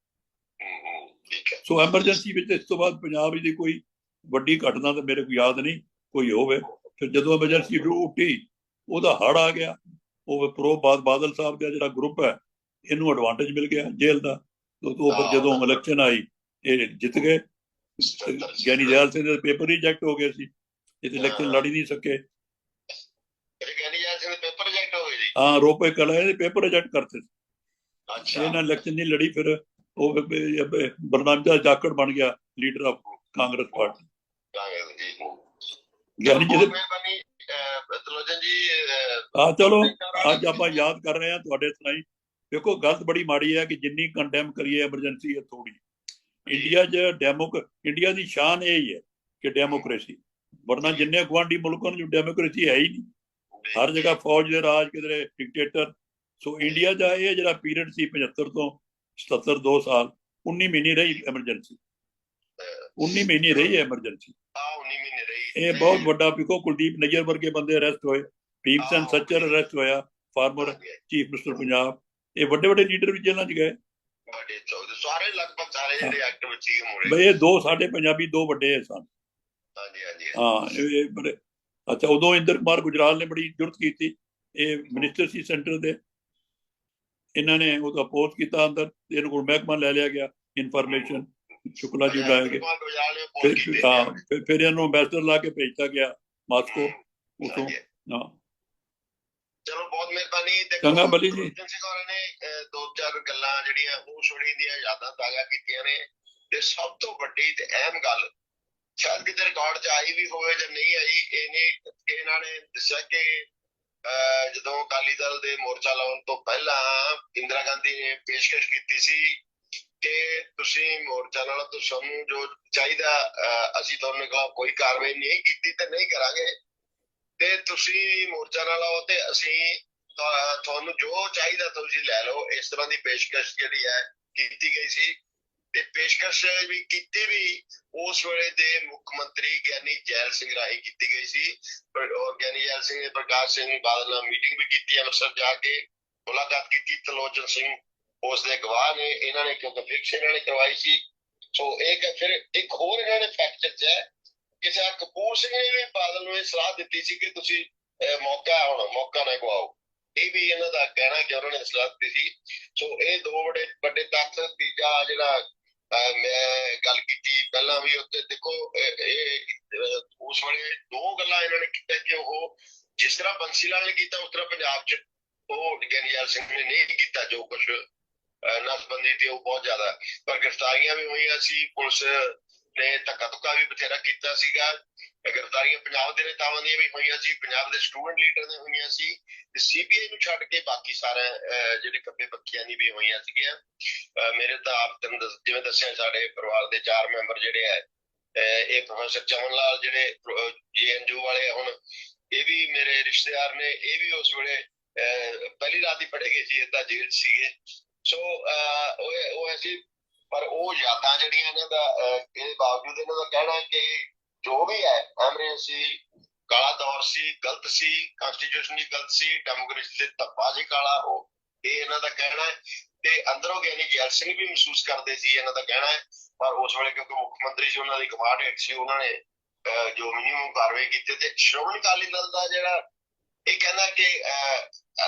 ਠੀਕ ਹੈ। ਸੋ ਐਮਰਜੈਂਸੀ ਵਿੱਚ ਇਸ ਤੋਂ ਬਾਅਦ ਪੰਜਾਬ ਦੀ ਕੋਈ ਵੱਡੀ ਘਟਨਾ ਤਾਂ ਮੇਰੇ ਕੋਲ ਯਾਦ ਨਹੀਂ ਕੋਈ ਹੋਵੇ। ਫਿਰ ਜਦੋਂ ਐਮਰਜੈਂਸੀ ਉੱਠੀ ਉਹਦਾ ਹੜ ਆ ਗਿਆ। ਉਹ ਪ੍ਰੋ ਬਾਦ ਬਾਦਲ ਸਾਹਿਬ ਦਾ ਜਿਹੜਾ ਗਰੁੱਪ ਹੈ ਇਹਨੂੰ ਐਡਵਾਂਟੇਜ ਮਿਲ ਗਿਆ ਜੇਲ੍ਹ ਦਾ। ਤੋਂ ਫਿਰ ਜਦੋਂ ਇਲੈਕਸ਼ਨ ਆਈ ਇਹ ਜਿੱਤ ਗਏ। ਗਿਆਨੀ ਜੈਲ ਸਿੰਘ ਦੇ ਪੇਪਰ ਰਿਜੈਕਟ ਹੋ ਗਏ ਸੀ। ਇਹ ਇਲੈਕਸ਼ਨ ਲੜ ਹੀ। ਨਹੀਂ ਸਕੇ। ਗਿਆਨੀ ਜੈਲ ਸਿੰਘ ਦੇ ਪੇਪਰ ਰਿਜੈਕਟ ਹੋਏ ਜੀ। ਹਾਂ ਰੋਪੇ ਕਲਾ ਇਹਦੇ ਪੇਪਰ ਰਿਜੈਕਟ ਕਰਤੇ ਸੀ। ਅੱਛਾ। ਇਹਨਾਂ ਇਲੈਕਸ਼ਨ ਨਹੀਂ ਲੜੀ ਫਿਰ ਉਹ ਬਰਨਾਮ ਦਾ ਜਾਕੜ ਬਣ ਗਿਆ leader of Congress party Giani ji. ਆ ਚਲੋ ਅੱਜ ਆਪਾਂ ਯਾਦ ਕਰ ਰਹੇ ਹਾਂ ਤੁਹਾਡੇ ਸੁਣਾਈ। ਦੇਖੋ ਗੱਲ ਬੜੀ ਮਾੜੀ ਹੈ ਕਿ ਜਿੰਨੀ ਕੰਡੈਮ ਕਰੀਏ ਐਮਰਜੈਂਸੀ ਹੈ ਥੋੜੀ ਇੰਡੀਆ 'ਚ ਡੈਮੋਕ ਇੰਡੀਆ ਦੀ ਸ਼ਾਨ ਇਹ ਹੀ ਹੈ ਕਿ ਡੈਮੋਕ੍ਰੇਸੀ ਵਰਨਾ ਜਿੰਨੇ ਗਵਾਂਡੀ ਮੁਲਕਾਂ ਨੂੰ ਡੈਮੋਕ੍ਰੇਸੀ ਹੈ ਹੀ ਨਹੀਂ। ਹਰ ਜਗ੍ਹਾ ਫੌਜ ਦੇ ਰਾਜ ਕਿਧਰੇ ਡਿਕਟੇਟਰ ਸੋ ਇੰਡੀਆ ਦਾ ਇਹ ਜਿਹੜਾ ਪੀਰੀਅਡ ਸੀ 75 ਤੋਂ 77 2 ਸਾਲ 19 ਮਹੀਨੇ ਰਹੀ ਐਮਰਜੈਂਸੀ 19 ਮਹੀਨੇ ਰਹੀ ਐਮਰਜੈਂਸੀ ਆ 19 ਮਹੀਨੇ ਰਹੀ। ਇਹ ਬਹੁਤ ਵੱਡਾ ਪਿਕੋ ਕੁਲਦੀਪ ਨਈਅਰ ਵਰਗੇ ਬੰਦੇ ਅਰੈਸਟ ਹੋਏ। ਭੀਮ ਸਿੰਘ ਸੱਚਰ ਅਰੈਸਟ ਹੋਇਆ ਫਾਰਮਰ ਚੀਫ ਮਿਨਿਸਟਰ ਪੰਜਾਬ। ਇਹ ਵੱਡੇ ਵੱਡੇ ਲੀਡਰ ਵੀ ਜੇਲ੍ਹਾਂ 'ਚ ਗਏ। ਬੜੇ ਚੌਦੇ ਸਾਰੇ ਲਗਭਗ ਸਾਰੇ ਜਿਹੜੇ ਐਕਟਿਵ ਸੀ ਮੋੜੇ ਬਈ ਇਹ ਦੋ ਸਾਡੇ ਪੰਜਾਬੀ ਦੋ ਵੱਡੇ ਸਨ। ਹਾਂਜੀ ਹਾਂਜੀ। ਹਾਂ ਇਹ ਇਹ ਬੜੇ ਅੱਛਾ ਉਦੋਂ ਇੰਦਰ ਕੁਮਾਰ ਗੁਜਰਾਲ ਨੇ ਬੜੀ ਜੁਰਤ ਕੀਤੀ। ਇਹ ਮਿਨਿਸਟਰ ਸੀ ਸੈਂਟਰ ਦੇ। ਇਹਨਾਂ ਨੇ ਉਹਦਾ ਅਪੋਜ਼ ਕੀਤਾ ਅੰਦਰ ਇਹਨੂੰ ਕੋਲ ਮਹਿਕਮਾ ਲੈ ਲਿਆ ਗਿਆ ਇਨਫੋਰਮੇਸ਼ਨ ਸ਼ੁਕਲਾ ਜੀ ਗੁਜਰਾਲ ਨੇ ਫਿਰ ਫਿਰ- ਇਹਨੂੰ ਐਮਬੈਸਡਰ ਲਾ ਕੇ ਭੇਜਤਾ ਗਿਆ ਮਾਸਕੋ ਉਤੋਂ। ਹਾਂ। ਚਲੋ ਬਹੁਤ ਮਿਹਰਬਾਨੀ। ਚੰਗਾ ਬੱਲੀ ਜੀ। ਸਿੰਘ ਨੇ ਦੋ ਚਾਰ ਗੱਲਾਂ ਜਿਹੜੀਆਂ ਉਹ ਸੁਣੀ ਦੀਆਂ ਯਾਦਾਂ ਤਾਜ਼ਾ ਕੀਤੀਆਂ ਨੇ। ਤੇ ਸਭ ਤੋਂ ਵੱਡੀ ਤੇ ਅਹਿਮ ਗੱਲ ਸ਼ਾਇਦ ਕਿਤੇ ਰਿਕਾਰਡ 'ਚ ਆਈ ਵੀ ਹੋਵੇ ਜਾਂ ਨਹੀਂ ਆਈ ਇਹਨੇ ਇਹਨਾਂ ਨੇ ਦੱਸਿਆ ਕਿ ਜਦੋਂ ਅਕਾਲੀ ਦਲ ਦੇ ਮੋਰਚਾ ਲਾਉਣ ਤੋਂ ਪਹਿਲਾਂ ਇੰਦਰਾ ਗਾਂਧੀ ਨੇ ਪੇਸ਼ਕਸ਼ ਕੀਤੀ ਸੀ ਕਿ ਤੁਸੀਂ ਮੋਰਚਾ ਨਾਲ ਤੁਹਾਨੂੰ ਜੋ ਚਾਹੀਦਾ ਅਸੀਂ ਤੁਹਾਨੂੰ ਖਿਲਾਫ ਕੋਈ ਕਾਰਵਾਈ ਨਹੀਂ ਕੀਤੀ ਤੇ ਨਹੀਂ ਕਰਾਂਗੇ। ਤੇ ਤੁਸੀਂ ਮੋਰਚਾ ਨਾਲ ਆਓ ਤੇ ਅਸੀਂ ਤੁਹਾਨੂੰ ਜੋ ਚਾਹੀਦਾ ਤੁਸੀਂ ਲੈ ਲਓ। ਇਸ ਤਰ੍ਹਾਂ ਦੀ ਪੇਸ਼ਕਸ਼ ਜਿਹੜੀ ਹੈ ਕੀਤੀ ਗਈ ਸੀ। ਤੇ ਪੇਸ਼ਕਸ਼ ਵੀ ਕੀਤੀ ਵੀ ਉਸ ਵੇਲੇ ਦੇ ਮੁੱਖ ਮੰਤਰੀ ਗਿਆਨੀ ਜੈਲ ਸਿੰਘ ਰਾਹੀਂ ਕੀਤੀ ਗਈ ਸੀ। ਪਰ ਔਰ ਗਿਆਨੀ ਜੈਲ ਸਿੰਘ ਨੇ ਪ੍ਰਕਾਸ਼ ਸਿੰਘ ਬਾਦਲ ਨਾਲ ਮੀਟਿੰਗ ਵੀ ਕੀਤੀ, ਅੰਮ੍ਰਿਤਸਰ ਜਾ ਕੇ ਮੁਲਾਕਾਤ ਕੀਤੀ, ਤਲੋਚਨ ਸਿੰਘ ਉਸ ਦੇ ਗਵਾਹ ਨੇ, ਇਹਨਾਂ ਨੇ ਕਿਉਂਕਿ ਫਿਕਸ ਇਹਨਾਂ ਨੇ ਕਰਵਾਈ ਸੀ। ਸੋ ਇਹ ਫਿਰ ਇੱਕ ਹੋਰ ਇਹਨਾਂ ਨੇ ਫੈਕਟ ਚੱਕਿਆ ਕਿ ਸਾ ਕਪੂਰ ਸਿੰਘ ਨੇ ਵੀ ਬਾਦਲ ਨੂੰ ਇਹ ਸਲਾਹ ਦਿੱਤੀ ਸੀ ਕਿ ਤੁਸੀਂ ਮੌਕਾ ਹੈ ਹੁਣ, ਮੌਕਾ ਨਾ ਗਵਾਓ ਇਹ ਵੀ ਇਹਨਾਂ ਦਾ ਕਹਿਣਾ ਕਿ ਉਹਨਾਂ ਨੇ ਸਲਾਹ ਦਿੱਤੀ ਸੀ। ਸੋ ਇਹ ਦੋ ਬੜੇ ਵੱਡੇ ਤੱਥ ਤੀਜਾ ਜਿਹੜਾ ਮੈਂ ਗੱਲ ਕੀਤੀ ਪਹਿਲਾਂ ਵੀ ਉੱਤੇ, ਦੇਖੋ, ਇਹ ਉਸ ਵੇਲੇ ਦੋ ਗੱਲਾਂ ਇਹਨਾਂ ਨੇ ਕੀਤਾ ਕਿ ਉਹ ਜਿਸ ਤਰ੍ਹਾਂ ਬੰਸੀ ਲਾਲ ਨੇ ਕੀਤਾ, ਉਸ ਤਰ੍ਹਾਂ ਪੰਜਾਬ 'ਚ ਉਹ ਗਿਆਨੀਵਾਲ ਸਿੰਘ ਨੇ ਨਹੀਂ ਕੀਤਾ ਜੋ ਕੁਝ ਨਸਬੰਦੀ ਤੇ ਉਹ ਬਹੁਤ ਜ਼ਿਆਦਾ, ਪਰ ਗ੍ਰਿਫਤਾਰੀਆਂ ਵੀ ਹੋਈਆਂ ਸੀ, ਪੁਲਿਸ ਨੇ ਧੱਕਾ ਧੁੱਕਾ ਵੀ ਬਥੇਰਾ ਕੀਤਾ ਸੀਗਾ। ਗ੍ਰਿਫਤਾਰੀਆਂ ਪੰਜਾਬ ਦੇ ਨੇਤਾਵਾਂ ਦੀਆਂ ਵੀ ਹੋਈਆਂ ਸੀ, ਪੰਜਾਬ ਦੇ ਸਟੂਡੈਂਟ ਲੀਡਰ ਦੀਆਂ ਹੋਈਆਂ ਸੀ ਤੇ ਸੀਬੀਆਈ ਨੂੰ ਛੱਡ ਕੇ ਬਾਕੀ ਸਾਰੇ ਜਿਹੜੇ ਖੱਬੇ ਪੱਖੀਆਂ ਦੀ ਵੀ ਹੋਈਆਂ ਸੀਗੀਆਂ। ਮੇਰੇ ਤਾਂ ਆਪ ਤੈਨੂੰ ਜਿਵੇਂ ਦੱਸਿਆ, ਸਾਡੇ ਪਰਿਵਾਰ ਦੇ ਚਾਰ ਮੈਂਬਰ ਜਿਹੜੇ ਹੈ ਇਹ ਪ੍ਰੋਫੈਸਰ ਚਮਨ ਲਾਲ ਜਿਹੜੇ ਜੀਐਨਯੂ ਵਾਲੇ ਹੁਣ, ਇਹ ਵੀ ਮੇਰੇ ਰਿਸ਼ਤੇਦਾਰ ਨੇ, ਇਹ ਵੀ ਉਸ ਵੇਲੇ ਪਹਿਲੀ ਰਾਤ ਹੀ ਪੜੇ ਗਏ ਸੀ, ਏਦਾਂ ਜੇਲ੍ਹ 'ਚ ਸੀਗੇ। ਸੋ ਉਹ ਉਹ ਐਸੀ ਪਰ ਉਹ ਯਾਦਾਂ ਜਿਹੜੀਆਂ ਇਹਨਾਂ ਦਾ ਇਹਦੇ ਬਾਵਜੂਦ ਇਹਨਾਂ ਦਾ ਕਹਿਣਾ ਕਿ ਜੋ ਵੀ ਹੈ ਐਮਰਜੈਂਸੀ ਕਾਲਾ ਦੌਰ ਸੀ, ਗਲਤ ਸੀ ਕਨਸਟੀਟਿਊਸ਼ਨ ਦੀ ਗਲਤ ਸੀ ਡੈਮੋਕ੍ਰੇਸੀ ਦੇ ਧੱਪਾ ਸੀ ਕਾਲਾ, ਉਹ, ਇਹ ਇਹਨਾਂ ਦਾ ਕਹਿਣਾ ਹੈ। ਤੇ ਅੰਦਰੋਂ ਗਿਆਨੀ ਜੈਲ ਸਿੰਘ ਵੀ ਮਹਿਸੂਸ ਕਰਦੇ ਸੀ ਇਹਨਾਂ ਦਾ ਕਹਿਣਾ ਹੈ। ਪਰ ਉਸ ਵੇਲੇ ਕਿਉਂਕਿ ਮੁੱਖ ਮੰਤਰੀ ਸੀ, ਉਹਨਾਂ ਦੀ ਕਮਾਂਡ ਹੇਠ ਸੀ, ਉਹਨਾਂ ਨੇ ਜੋ ਮਿਨੀਮਮ ਕਾਰਵਾਈ ਕੀਤੀ, ਤੇ ਸ਼੍ਰੋਮਣੀ ਅਕਾਲੀ ਦਲ ਦਾ ਜਿਹੜਾ ਇਹ ਕਹਿੰਦਾ ਕਿ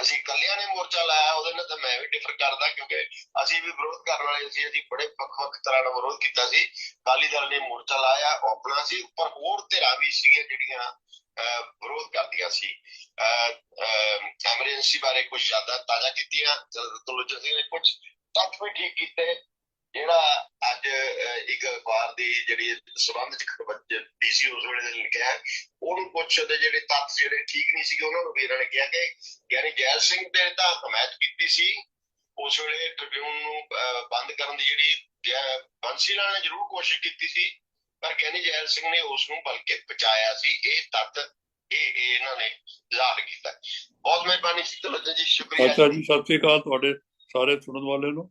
ਅਸੀਂ ਕੱਲਿਆਂ ਨੇ ਮੋਰਚਾ ਲਾਇਆ ਉਹਦੇ ਨਾਲ ਤਾਂ ਮੈਂ ਵੀ ਡਿਫਰ ਕਰਦਾ ਕਿਉਂਕਿ ਅਸੀਂ ਵੀ ਵਿਰੋਧ ਕਰਨ ਵਾਲੇ ਸੀ ਅਸੀਂ ਬੜੇ ਵੱਖ-ਵੱਖ ਤਰ੍ਹਾਂ ਨਾਲ ਵਿਰੋਧ ਕੀਤਾ ਸੀ। ਅਕਾਲੀ ਦਲ ਨੇ ਮੋਰਚਾ ਲਾਇਆ ਉਹ ਆਪਣਾ ਸੀ ਉੱਪਰ ਹੋਰ ਧਿਰਾਂ ਵੀ ਸੀਗੀਆਂ ਜਿਹੜੀਆਂ ਅਹ, ਵਿਰੋਧ ਕਰਦੀਆਂ ਸੀ। ਐਮਰਜੈਂਸੀ ਬਾਰੇ ਕੁਝ ਯਾਦਾਂ ਤਾਜ਼ਾ ਕੀਤੀਆਂ ਤੁਲਜਾ ਸਿੰਘ ਨੇ ਕੁਝ ਤੱਥ ਵੀ ਠੀਕ ਕੀਤੇ। ਜਿਹੜਾ ਅੱਜ ਇੱਕ ਅਖਬਾਰ ਦੀ ਜਿਹੜੀ ਸਬੰਧ ਚ ਡੀਸੀ ਉਸ ਵੇਲੇ ਨੇ ਲਿਖਿਆ ਉਹਨੂੰ ਕੁਝ ਉਹਦੇ ਜਿਹੜੇ ਤੱਥ ਜਿਹੜੇ ਠੀਕ ਨਹੀਂ ਸੀਗੇ, ਉਹਨਾਂ ਨੂੰ ਵੀ ਇਹਨਾਂ ਨੇ ਕਿਹਾ ਕਿ ਯਾਨੀ ਜੈਲ ਸਿੰਘ ਨੇ ਤਾਂ ਹਮਾਇਤ ਕੀਤੀ ਸੀ, ਉਸ ਵੇਲੇ ਟ੍ਰਿਬਿਊਨ ਨੂੰ ਬੰਦ ਕਰਨ ਦੀ ਜਿਹੜੀ ਬੰਸੀ ਲਾਲ ਨੇ ਜ਼ਰੂਰ ਕੋਸ਼ਿਸ਼ ਕੀਤੀ ਸੀ, ਪਰ ਗਿਆਨੀ ਜੈਲ ਸਿੰਘ ਨੇ ਉਸ ਨੂੰ ਬਲਕਿ ਬਚਾਇਆ ਸੀ, ਇਹ ਤੱਤ ਇਹ ਇਹ ਇਹਨਾਂ ਨੇ ਜ਼ਾਹਰ ਕੀਤਾ। ਬਹੁਤ ਮਿਹਰਬਾਨੀ ਸੀ ਤੁਲਜਾ ਜੀ, ਸ਼ੁਕਰੀਆ। ਅੱਛਾ ਜੀ, ਸਤਿ ਸ੍ਰੀ ਅਕਾਲ ਤੁਹਾਡੇ ਸਾਰੇ ਸੁਣਨ ਵਾਲਿਆਂ ਨੂੰ।